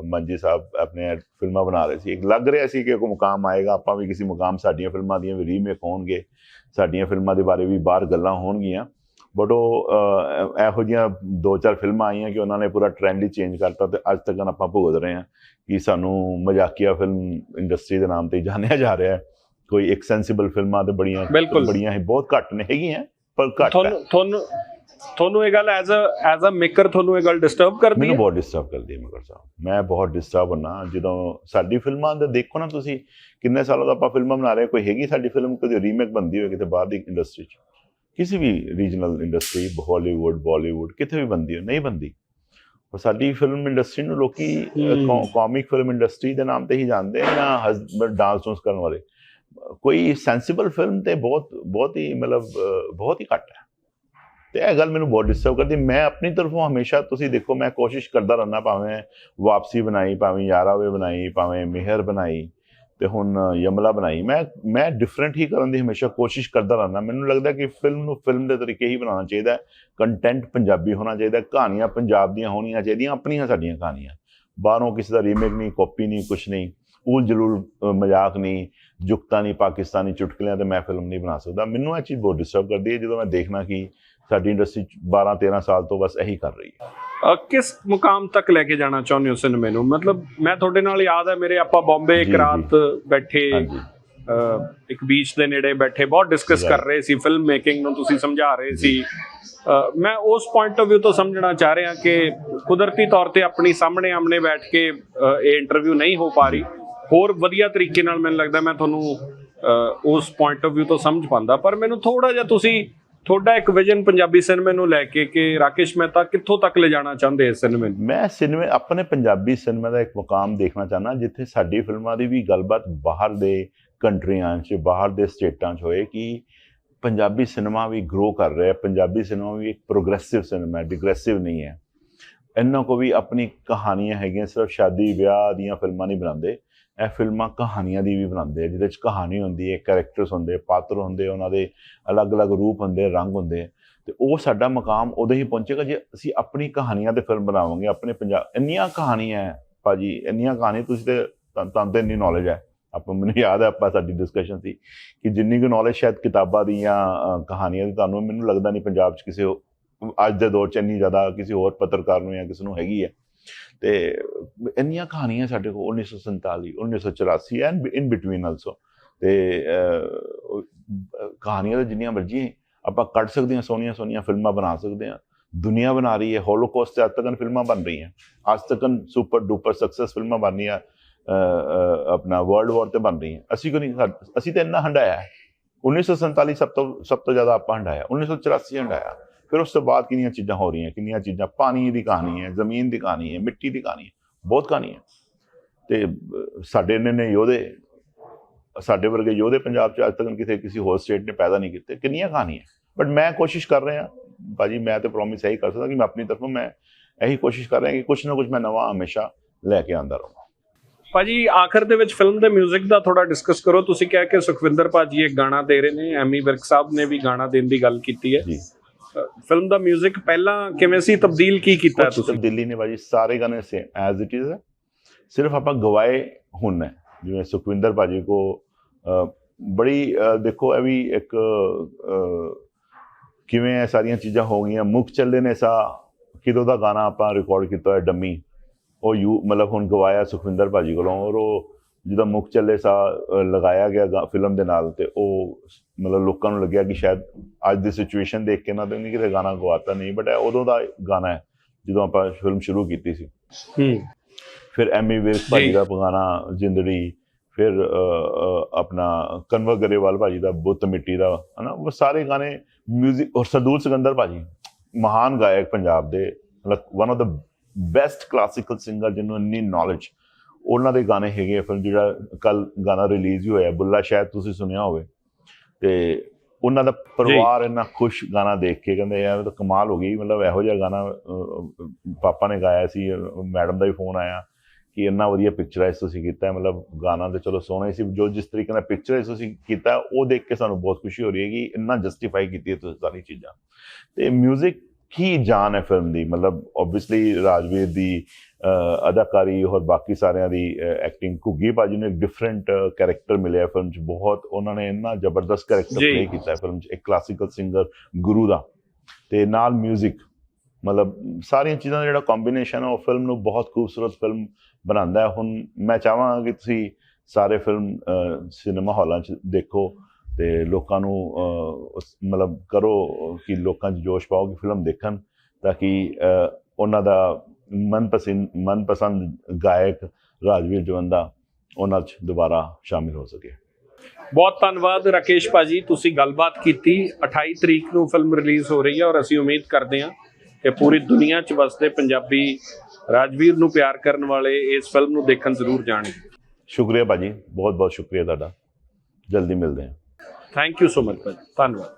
ਮੰਜੀ ਸਾਹਿਬ ਆਪਣੇ ਫਿਲਮਾਂ ਬਣਾ ਰਹੇ ਸੀ। ਇੱਕ ਲੱਗ ਰਿਹਾ ਸੀ ਕਿ ਕੋਈ ਮੁਕਾਮ ਆਏਗਾ ਆਪਾਂ ਵੀ ਕਿਸੇ ਮੁਕਾਮ ਸਾਡੀਆਂ ਫਿਲਮਾਂ ਦੀਆਂ ਵੀ ਰੀਮੇਕ ਹੋਣਗੇ। ਸਾਡੀਆਂ ਫਿਲਮਾਂ ਦੇ ਬਾਰੇ ਵੀ ਬਾਹਰ ਗੱਲਾਂ ਹੋਣਗੀਆਂ। ਬਟ ਉਹ ਇਹੋ ਜਿਹੀਆਂ ਦੋ ਚਾਰ ਫਿਲਮਾਂ ਆਈਆਂ ਕਿ ਉਹਨਾਂ ਨੇ ਪੂਰਾ ਟ੍ਰੈਂਡ ਹੀ ਚੇਂਜ ਕਰਤਾ ਤੇ ਅੱਜ ਤੱਕ ਆਪਾਂ ਭੁਗਤ ਰਹੇ ਹਾਂ ਕਿ ਸਾਨੂੰ ਮਜ਼ਾਕੀਆ ਫਿਲਮ ਇੰਡਸਟਰੀ ਦੇ ਨਾਮ ਤੇ ਹੀ ਜਾਣਿਆ ਜਾ ਰਿਹਾ ਹੈ। ਕੋਈ ਇੱਕ ਸੈਂਸੀਬਲ ਫਿਲਮਾਂ ਤੇ ਬੜੀਆਂ। ਬੜੀਆਂ ਹੀ ਬਹੁਤ ਘੱਟ ਨੇ ਹੈਗੀਆਂ ਪਰ ਘੱਟ ਤੁਹਾਨੂੰ ਤੁਹਾਨੂੰ ਤੁਹਾਨੂੰ ਇਹ ਗੱਲ as a as a maker ਤੁਹਾਨੂੰ ਇਹ ਗੱਲ ਡਿਸਟਰਬ ਕਰਦੀ ਮੈਨੂੰ ਹੈ? ਬਹੁਤ ਡਿਸਟਰਬ ਕਰਦੀ ਹੈ ਮਗਰ ਸਾਹਿਬ। ਮੈਂ ਬਹੁਤ ਡਿਸਟਰਬ ਹੁੰਨਾ ਜਦੋਂ ਸਾਡੀ ਫਿਲਮਾਂ ਦੇ ਦੇਖੋ ਨਾ ਤੁਸੀਂ ਕਿੰਨੇ ਸਾਲਾਂ ਤੋਂ ਆਪਾਂ ਫਿਲਮਾਂ ਬਣਾ ਰਹੇ ਕੋਈ ਹੈਗੀ ਸਾਡੀ ਫਿਲਮ ਕੋਈ ਰੀਮੇਕ ਬੰਦੀ ਹੋਵੇ ਕਿਤੇ ਬਾਹਰ ਦੀ ਇੰਡਸਟਰੀ 'ਚ? ਕਿਸੇ ਵੀ ਰੀਜਨਲ ਇੰਡਸਟਰੀ ਹਾਲੀਵੁੱਡ ਬਾਲੀਵੁੱਡ ਕਿਤੇ ਵੀ ਬੰਦੀ ਹੋ ਨਹੀਂ ਬੰਦੀ ਪਰ ਸਾਡੀ ਫਿਲਮ ਇੰਡਸਟਰੀ ਨੂੰ ਲੋਕੀ। ਕਾਮਿਕ ਫਿਲਮ ਇੰਡਸਟਰੀ ਦੇ ਨਾਮ ਤੇ ਹੀ ਜਾਣਦੇ ਆ ਜਾਂ ਹਸਬੈਂਡ ਡਾਂਸ ਡੂੰਸ ਕਰਨ ਵਾਲੇ। ਕੋਈ ਸੈਂਸੀਬਲ ਫਿਲਮ ਤੇ ਬਹੁਤ ਬਹੁਤ ਹੀ ਮਤਲਬ ਬਹੁਤ ਹੀ ਘੱਟ ਹੈ। ਤੇ ਇਹ ਗੱਲ ਮੈਨੂੰ ਬਹੁਤ ਡਿਸਟਰਬ ਕਰਦੀ ਮੈਂ ਆਪਣੀ ਤਰਫੋਂ ਹਮੇਸ਼ਾ ਤੁਸੀਂ ਦੇਖੋ ਮੈਂ ਕੋਸ਼ਿਸ਼ ਕਰਦਾ ਰਹਿੰਦਾ ਭਾਵੇਂ ਵਾਪਸੀ ਬਣਾਈ ਭਾਵੇਂ ਯਾਰਾਵੇ ਬਣਾਈ ਭਾਵੇਂ ਮਿਹਰ ਬਣਾਈ। ਤੇ ਹੁਣ ਯਮਲਾ ਬਣਾਈ। ਮੈਂ ਮੈਂ ਡਿਫਰੈਂਟ ਹੀ ਕਰਨ ਦੀ ਹਮੇਸ਼ਾ ਕੋਸ਼ਿਸ਼ ਕਰਦਾ ਰਹਿੰਦਾ। ਮੈਨੂੰ ਲੱਗਦਾ ਕਿ ਫਿਲਮ ਨੂੰ ਫਿਲਮ ਦੇ ਤਰੀਕੇ ਹੀ ਬਣਾਉਣਾ ਚਾਹੀਦਾ ਕੰਟੈਂਟ ਪੰਜਾਬੀ ਹੋਣਾ ਚਾਹੀਦਾ ਕਹਾਣੀਆਂ ਪੰਜਾਬ ਦੀਆਂ ਹੋਣੀਆਂ ਚਾਹੀਦੀਆਂ, ਆਪਣੀਆਂ ਸਾਡੀਆਂ ਕਹਾਣੀਆਂ। ਬਾਹਰੋਂ ਕਿਸੇ ਦਾ ਰੀਮੇਕ ਨਹੀਂ ਕਾਪੀ ਨਹੀਂ ਕੁਝ ਨਹੀਂ। ਉਲ ਜਲੂਲ ਮਜ਼ਾਕ ਨਹੀਂ ਜੁਕਤਾ ਨਹੀਂ, ਪਾਕਿਸਤਾਨੀ ਚੁਟਕਲਿਆਂ ਤੇ ਮੈਂ ਫਿਲਮ ਨਹੀਂ ਬਣਾ ਸਕਦਾ। ਮੈਨੂੰ ਇਹ ਚੀਜ਼ ਬਹੁਤ ਡਿਸਟਰਬ ਕਰਦੀ ਹੈ। ਜਦੋਂ ਮੈਂ ਦੇਖਣਾ ਕਿ ਸਾਡੀ ਇੰਡਸਟਰੀ 12 13 ਸਾਲ ਤੋਂ ਬਸ ਇਹੀ ਕਰ ਰਹੀ ਹੈ। ਕਿਸ ਮੁਕਾਮ ਤੱਕ ਲੈ ਕੇ ਜਾਣਾ ਚਾਹੁੰਦੇ ਹੋ ਸਿਨੇਮੇ ਨੂੰ? ਮਤਲਬ ਮੈਂ ਤੁਹਾਡੇ ਨਾਲ ਯਾਦ ਹੈ ਮੇਰੇ ਆਪਾਂ ਬੰਬੇ ਇੱਕ ਰਾਤ ਬੈਠੇ ਇੱਕ ਬੀਚ ਦੇ ਨੇੜੇ ਬੈਠੇ ਬਹੁਤ ਡਿਸਕਸ ਕਰ. ਰਹੇ ਸੀ ਫਿਲਮ ਮੇਕਿੰਗ ਨੂੰ ਤੁਸੀਂ ਸਮਝਾ ਰਹੇ ਸੀ। ਮੈਂ ਉਸ ਪੁਆਇੰਟ ਆਫ View ਤੋਂ ਸਮਝਣਾ ਚਾਹ ਰਿਹਾ ਕਿ ਕੁਦਰਤੀ ਤੌਰ ਤੇ ਆਪਣੀ ਸਾਹਮਣੇ ਆਮਣੇ ਬੈਠ ਕੇ ਇਹ ਇੰਟਰਵਿਊ ਨਹੀਂ ਹੋ ਪਾ ਰਹੀ। ਹੋਰ ਵਧੀਆ ਤਰੀਕੇ ਨਾਲ ਮੈਨੂੰ ਲੱਗਦਾ ਮੈਂ ਤੁਹਾਨੂੰ ਉਸ ਪੁਆਇੰਟ ਆਫ View ਤੋਂ ਸਮਝ ਪਾਉਂਦਾ। ਪਰ ਮੈਨੂੰ ਥੋੜਾ ਜਿਹਾ ਤੁਸੀਂ ਤੁਹਾਡਾ ਇੱਕ ਵਿਜ਼ਨ ਪੰਜਾਬੀ ਸਿਨੇਮੇ ਨੂੰ ਲੈ ਕੇ ਕਿ ਰਾਕੇਸ਼ ਮਹਿਤਾ ਕਿੱਥੋਂ ਤੱਕ ਲੈ ਜਾਣਾ ਚਾਹੁੰਦੇ ਇਸ ਸਿਨੇਮੇ ਨੂੰ? ਮੈਂ ਸਿਨੇਮੇ, ਆਪਣੇ ਪੰਜਾਬੀ ਸਿਨੇਮਾ ਦਾ ਇੱਕ ਮੁਕਾਮ ਦੇਖਣਾ ਚਾਹਨਾ ਜਿੱਥੇ ਸਾਡੀ ਫਿਲਮਾਂ ਦੀ ਵੀ ਗੱਲਬਾਤ ਬਾਹਰ ਦੇ ਕੰਟਰੀਆਂ 'ਚ, ਬਾਹਰ ਦੇ ਸਟੇਟਾਂ 'ਚ ਹੋਏ ਕਿ ਪੰਜਾਬੀ ਸਿਨੇਮਾ ਵੀ ਗਰੋ ਕਰ ਰਿਹਾ ਹੈ। ਪੰਜਾਬੀ ਸਿਨੇਮਾ ਵੀ ਇੱਕ ਪ੍ਰੋਗਰੈਸਿਵ ਸਿਨੇਮਾ ਹੈ ਡਿਗਰੈਸਿਵ ਨਹੀਂ ਹੈ। ਇਹਨਾਂ ਕੋ ਵੀ ਆਪਣੀ ਕਹਾਣੀਆਂ ਹੈਗੀਆਂ, ਸਿਰਫ ਸ਼ਾਦੀ, ਵਿਆਹ ਦੀਆਂ ਫਿਲਮਾਂ ਨਹੀਂ ਬਣਾਉਂਦੇ। ਇਹ ਫਿਲਮਾਂ ਕਹਾਣੀਆਂ ਦੀ ਵੀ ਬਣਾਉਂਦੇ ਆ, ਜਿਹਦੇ 'ਚ ਕਹਾਣੀ ਹੁੰਦੀ ਹੈ ਕੈਰੈਕਟਰਸ ਹੁੰਦੇ, ਪਾਤਰ ਹੁੰਦੇ, ਉਹਨਾਂ ਦੇ ਅਲੱਗ-ਅਲੱਗ ਰੂਪ ਹੁੰਦੇ, ਰੰਗ ਹੁੰਦੇ ਤੇ ਉਹ ਸਾਡਾ ਮਕਾਮ ਉਦੋਂ ਹੀ ਪਹੁੰਚੇਗਾ ਜੇ ਅਸੀਂ ਆਪਣੀ ਕਹਾਣੀਆਂ ਤੇ ਫਿਲਮ ਬਣਾਵਾਂਗੇ, ਆਪਣੇ ਪੰਜਾਬ ਇੰਨੀਆਂ ਕਹਾਣੀਆਂ ਹੈ ਭਾਜੀ, ਇੰਨੀਆਂ ਕਹਾਣੀ ਤੁਸੀਂ ਤੇ ਤੁਹਾਨੂੰ ਤੁਹਾਨੂੰ ਤੇ ਇੰਨੀ ਨੌਲੇਜ ਹੈ। ਆਪਾਂ, ਮੈਨੂੰ ਯਾਦ ਹੈ ਆਪਾਂ ਸਾਡੀ ਡਿਸਕਸ਼ਨ ਸੀ ਕਿ ਜਿੰਨੀ ਕੁ ਨੌਲੇਜ ਸ਼ਾਇਦ ਕਿਤਾਬਾਂ ਦੀ ਜਾਂ ਕਹਾਣੀਆਂ ਦੀ ਤੁਹਾਨੂੰ, ਮੈਨੂੰ ਲੱਗਦਾ ਨਹੀਂ ਪੰਜਾਬ 'ਚ ਕਿਸੇ ਅੱਜ ਦੇ ਦੌਰ 'ਚ ਇੰਨੀ ਜ਼ਿਆਦਾ ਕਿਸੇ ਹੋਰ ਪੱਤਰਕਾਰ ਨੂੰ ਜਾਂ ਕਿਸੇ ਨੂੰ ਹੈਗੀ ਹੈ। ਤੇ ਇੰਨੀਆਂ ਕਹਾਣੀਆਂ ਸਾਡੇ ਕੋਲ 1947 1984 ਐਂਡ ਇਨ ਬਿਟਵੀਨ ਆਲਸੋ ਤੇ ਕਹਾਣੀਆਂ ਤਾਂ ਜਿੰਨੀਆਂ ਮਰਜ਼ੀ ਆਪਾਂ ਕੱਢ ਸਕਦੇ ਹਾਂ, ਸੋਹਣੀਆਂ ਸੋਹਣੀਆਂ ਫਿਲਮਾਂ ਬਣਾ ਸਕਦੇ ਹਾਂ। ਦੁਨੀਆ ਬਣਾ ਰਹੀ ਹੈ ਹੋਲੋਕੌਸਟ ਤੇ ਅੱਜ ਤੱਕ ਫਿਲਮਾਂ ਬਣ ਰਹੀਆਂ। ਅੱਜ ਤੱਕ ਸੁਪਰ ਡੂਪਰ ਸਕਸੈਸ ਫਿਲਮਾਂ ਬਣ ਰਹੀਆਂ ਆਪਣਾ ਵਰਲਡ ਵਾਰ ਤੇ ਬਣ ਰਹੀਆਂ। ਅਸੀਂ ਕੋ ਨਹੀਂ ਸਾ- ਅਸੀਂ ਤਾਂ ਇੰਨਾ ਹੰਡਾਇਆ ਹੈ। 1947 ਸਭ ਤੋਂ ਸਭ ਤੋਂ ਜ਼ਿਆਦਾ ਆਪਾਂ ਹੰਡਾਇਆ। 1984 ਹੰਡਾਇਆ। ਫਿਰ ਉਸ ਤੋਂ ਬਾਅਦ ਕਿੰਨੀਆਂ ਚੀਜ਼ਾਂ ਹੋ ਰਹੀਆਂ ਕਿੰਨੀਆਂ ਚੀਜ਼ਾਂ ਪਾਣੀ ਦੀ ਕਹਾਣੀ ਹੈ ਜ਼ਮੀਨ ਦੀ ਕਹਾਣੀ ਹੈ ਮਿੱਟੀ ਦੀ ਕਹਾਣੀ ਹੈ ਬਹੁਤ ਕਹਾਣੀ ਹੈ। ਤੇ ਸਾਡੇ ਨੇ ਨੇ ਯੋਧੇ ਸਾਡੇ ਵਰਗੇ ਯੋਧੇ ਪੰਜਾਬ 'ਚ ਅੱਜ ਤੱਕ ਕਿਸੇ ਕਿਸੇ ਹੋਰ ਸਟੇਟ ਨੇ ਪੈਦਾ ਨਹੀਂ ਕੀਤੇ ਕਿੰਨੀਆਂ ਕਹਾਣੀਆਂ। ਬਟ ਮੈਂ ਕੋਸ਼ਿਸ਼ ਕਰ ਰਿਹਾ ਭਾਜੀ ਮੈਂ ਤੇ ਪ੍ਰੋਮਿਸ ਇਹੀ ਕਰ ਸਕਦਾ ਕਿ ਮੈਂ ਆਪਣੀ ਤਰਫੋਂ ਮੈਂ ਇਹੀ ਕੋਸ਼ਿਸ਼ ਕਰ ਰਿਹਾ ਕਿ ਕੁਝ ਨਾ ਕੁਝ ਮੈਂ ਨਵਾਂ ਹਮੇਸ਼ਾ ਲੈ ਕੇ ਆਉਂਦਾ ਰਹਾਂ। ਭਾਜੀ ਆਖਰ ਦੇ ਵਿੱਚ ਫਿਲਮ ਦੇ 뮤직 ਦਾ ਥੋੜਾ ਡਿਸਕਸ ਕਰੋ। ਤੁਸੀਂ ਕਿਹਾ ਕਿ ਸੁਖਵਿੰਦਰ ਭਾਜੀ ਇੱਕ ਗਾਣਾ ਦੇ ਰਹੇ ਨੇ ਐਮੀ ਵਿਰਕ ਸਾਹਿਬ ਨੇ ਵੀ ਗਾਣਾ ਦੇਣ ਦੀ ਗੱਲ ਕੀਤੀ ਹੈ। ਜੀ। ਫਿਲਮ ਦਾ 뮤직 ਪਹਿਲਾਂ ਕਿਵੇਂ ਸੀ? ਤਬਦੀਲ ਕੀ ਕੀਤਾ ਤੁਸੀਂ? ਤਬਦੀਲੀ ਨੇ ਭਾਜੀ ਸਾਰੇ ਗਾਣੇ ਸੇ ਐਜ਼ ਇਟ ਇਜ਼ ਸਿਰਫ ਆਪਾਂ ਗਵਾਏ ਹੁਣ ਹੈ। ਜਿਵੇਂ ਸੁਖਵਿੰਦਰ ਭਾਜੀ ਕੋ ਬੜੀ ਦੇਖੋ ਇਹ ਵੀ ਇੱਕ ਕਿਵੇਂ ਇਹ ਸਾਰੀਆਂ ਚੀਜ਼ਾਂ ਹੋ ਗਈਆਂ। ਮੁੱਖ ਚੱਲੇ ਨੇ ਸਾ ਕਿਦੋਂ ਦਾ ਗਾਣਾ ਆਪਾਂ ਰਿਕਾਰਡ ਕੀਤਾ ਹੈ ਡੰਮੀ। ਉਹ ਯੂ ਮਤਲਬ ਹੁਣ ਗਵਾਇਆ ਸੁਖਵਿੰਦਰ ਭਾਜੀ ਕੋਲੋਂ ਔਰ ਉਹ ਜਿਹਦਾ ਮੁੱਖ ਚੱਲੇ ਸਾ ਲਗਾਇਆ ਗਿਆ ਫਿਲਮ ਦੇ ਨਾਲ ਤੇ ਉਹ ਮਤਲਬ ਲੋਕਾਂ ਨੂੰ ਲੱਗਿਆ ਕਿ ਸ਼ਾਇਦ ਅੱਜ ਦੀ ਸਿਚੁਏਸ਼ਨ ਦੇਖ ਕੇ ਨਾ ਤੇ ਨਹੀਂ ਕਿਤੇ ਗਾਣਾ ਗਵਾਤਾ ਨਹੀਂ ਬਟ ਇਹ ਉਦੋਂ ਦਾ ਗਾਣਾ ਹੈ ਜਦੋਂ ਆਪਾਂ ਫਿਲਮ ਸ਼ੁਰੂ ਕੀਤੀ ਸੀ ਹੂੰ ਫਿਰ ਐਮੀ ਵਿਰਕ ਭਾਜੀ। ਦਾ ਗਾਣਾ ਜਿੰਦੜੀ ਫਿਰ ਆਪਣਾ ਕਨਵਰ ਗਰੇਵਾਲ ਭਾਜੀ ਦਾ ਬੁੱਤ ਮਿੱਟੀ ਦਾ ਹਨਾ ਉਹ ਸਾਰੇ ਗਾਣੇ 뮤직 ਔਰ ਸਰਦੂਲ ਸਿਕੰਦਰ ਭਾਜੀ ਮਹਾਨ ਗਾਇਕ ਪੰਜਾਬ ਦੇ ਮਤਲਬ one of the best classical singer ਜਿਹਨੂੰ ਇੰਨੀ ਨੌਲੇਜ ਉਹਨਾਂ ਦੇ ਗਾਣੇ ਹੈਗੇ ਆ। ਫਿਰ ਜਿਹੜਾ ਕੱਲ ਗਾਣਾ ਰਿਲੀਜ਼ ਹੀ ਹੋਇਆ ਬੁੱਲਾ ਸ਼ਾਇਦ ਤੁਸੀਂ ਸੁਣਿਆ ਹੋਵੇ। ਤੇ ਉਹਨਾਂ ਦਾ ਪਰਿਵਾਰ ਇੰਨਾ ਖੁਸ਼ ਗਾਣਾ ਦੇਖ ਕੇ ਕਹਿੰਦੇ ਯਾਰ ਤਾਂ ਕਮਾਲ ਹੋ ਗਈ ਮਤਲਬ ਇਹੋ ਜਿਹਾ ਗਾਣਾ ਪਾਪਾ ਨੇ ਗਾਇਆ ਸੀ ਮੈਡਮ ਦਾ ਵੀ ਫੋਨ ਆਇਆ ਕਿ ਇੰਨਾ ਵਧੀਆ ਪਿਕਚਰਾਈਜ਼ ਤੁਸੀਂ ਕੀਤਾ ਮਤਲਬ ਗਾਣਾ ਤੇ ਚਲੋ ਸੋਹਣਾ ਸੀ ਜੋ ਜਿਸ ਤਰੀਕੇ ਨਾਲ ਪਿਕਚਰਾਈਜ਼ ਤੁਸੀਂ ਕੀਤਾ ਉਹ ਦੇਖ ਕੇ ਸਾਨੂੰ ਬਹੁਤ ਖੁਸ਼ੀ ਹੋ ਰਹੀ ਹੈ ਕਿ ਇੰਨਾ ਜਸਟੀਫਾਈ ਕੀਤੀ ਹੈ ਤੁਸੀਂ ਸਾਰੀ ਚੀਜ਼ਾਂ। ਤੇ 뮤직 ਹੀ ਜਾਨ ਹੈ ਫਿਲਮ ਦੀ? ਮਤਲਬ ਆਬਵੀਅਸਲੀ ਰਾਜਵੀਰ ਦੀ ਅਦਾਕਾਰੀ ਔਰ ਬਾਕੀ ਸਾਰਿਆਂ ਦੀ ਐਕਟਿੰਗ ਘੁੱਗੀ ਭਾਜੀ ਨੂੰ ਇੱਕ ਡਿਫਰੈਂਟ ਕੈਰੈਕਟਰ ਮਿਲਿਆ ਫਿਲਮ 'ਚ। ਬਹੁਤ ਉਹਨਾਂ ਨੇ ਇੰਨਾ ਜ਼ਬਰਦਸਤ ਕੈਰੈਕਟਰ। ਪਲੇ ਕੀਤਾ ਫਿਲਮ 'ਚ। ਇੱਕ ਕਲਾਸੀਕਲ ਸਿੰਗਰ ਗੁਰੂ ਦਾ। ਤੇ ਨਾਲ 뮤직 ਮਤਲਬ ਸਾਰੀਆਂ ਚੀਜ਼ਾਂ ਦਾ ਜਿਹੜਾ ਕੰਬੀਨੇਸ਼ਨ ਹੈ ਉਹ ਫਿਲਮ ਨੂੰ ਬਹੁਤ ਖੂਬਸੂਰਤ ਫਿਲਮ ਬਣਾਉਂਦਾ ਹੈ। ਹੁਣ ਮੈਂ ਚਾਹਾਂਗਾ ਕਿ ਤੁਸੀਂ ਸਾਰੇ ਫਿਲਮ ਸਿਨੇਮਾ ਹਾਲਾਂ 'ਚ ਦੇਖੋ ਤੇ ਲੋਕਾਂ ਨੂੰ ਮਤਲਬ ਕਰੋ ਕਿ ਲੋਕਾਂ 'ਚ ਜੋਸ਼ ਪਾਓ ਕਿ ਫਿਲਮ ਦੇਖਣ ਤਾਂ ਕਿ ਉਹਨਾਂ ਦਾ ਮਨਪਸੰਦ ਮਨਪਸੰਦ ਗਾਇਕ ਰਾਜਵੀਰ ਜਵੰਦਾ ਉਹਨਾਂ 'ਚ ਦੁਬਾਰਾ ਸ਼ਾਮਿਲ ਹੋ ਸਕੇ। ਬਹੁਤ ਧੰਨਵਾਦ ਰਾਕੇਸ਼ ਭਾਜੀ ਤੁਸੀਂ ਗੱਲਬਾਤ ਕੀਤੀ। 28 ਤਰੀਕ ਨੂੰ ਫਿਲਮ ਰਿਲੀਜ਼ ਹੋ ਰਹੀ ਹੈ ਔਰ ਅਸੀਂ ਉਮੀਦ ਕਰਦੇ ਹਾਂ ਕਿ ਪੂਰੀ ਦੁਨੀਆ 'ਚ ਵਸਦੇ ਪੰਜਾਬੀ ਰਾਜਵੀਰ ਨੂੰ ਪਿਆਰ ਕਰਨ ਵਾਲੇ ਇਸ ਫਿਲਮ ਨੂੰ ਦੇਖਣ ਜ਼ਰੂਰ ਜਾਣਗੇ। ਸ਼ੁਕਰੀਆ ਭਾਜੀ ਬਹੁਤ ਬਹੁਤ ਸ਼ੁਕਰੀਆ ਤੁਹਾਡਾ। ਜਲਦੀ ਮਿਲਦੇ ਹਾਂ। ਥੈਂਕ ਯੂ ਸੋ ਮਚ ਭਾਜੀ ਧੰਨਵਾਦ।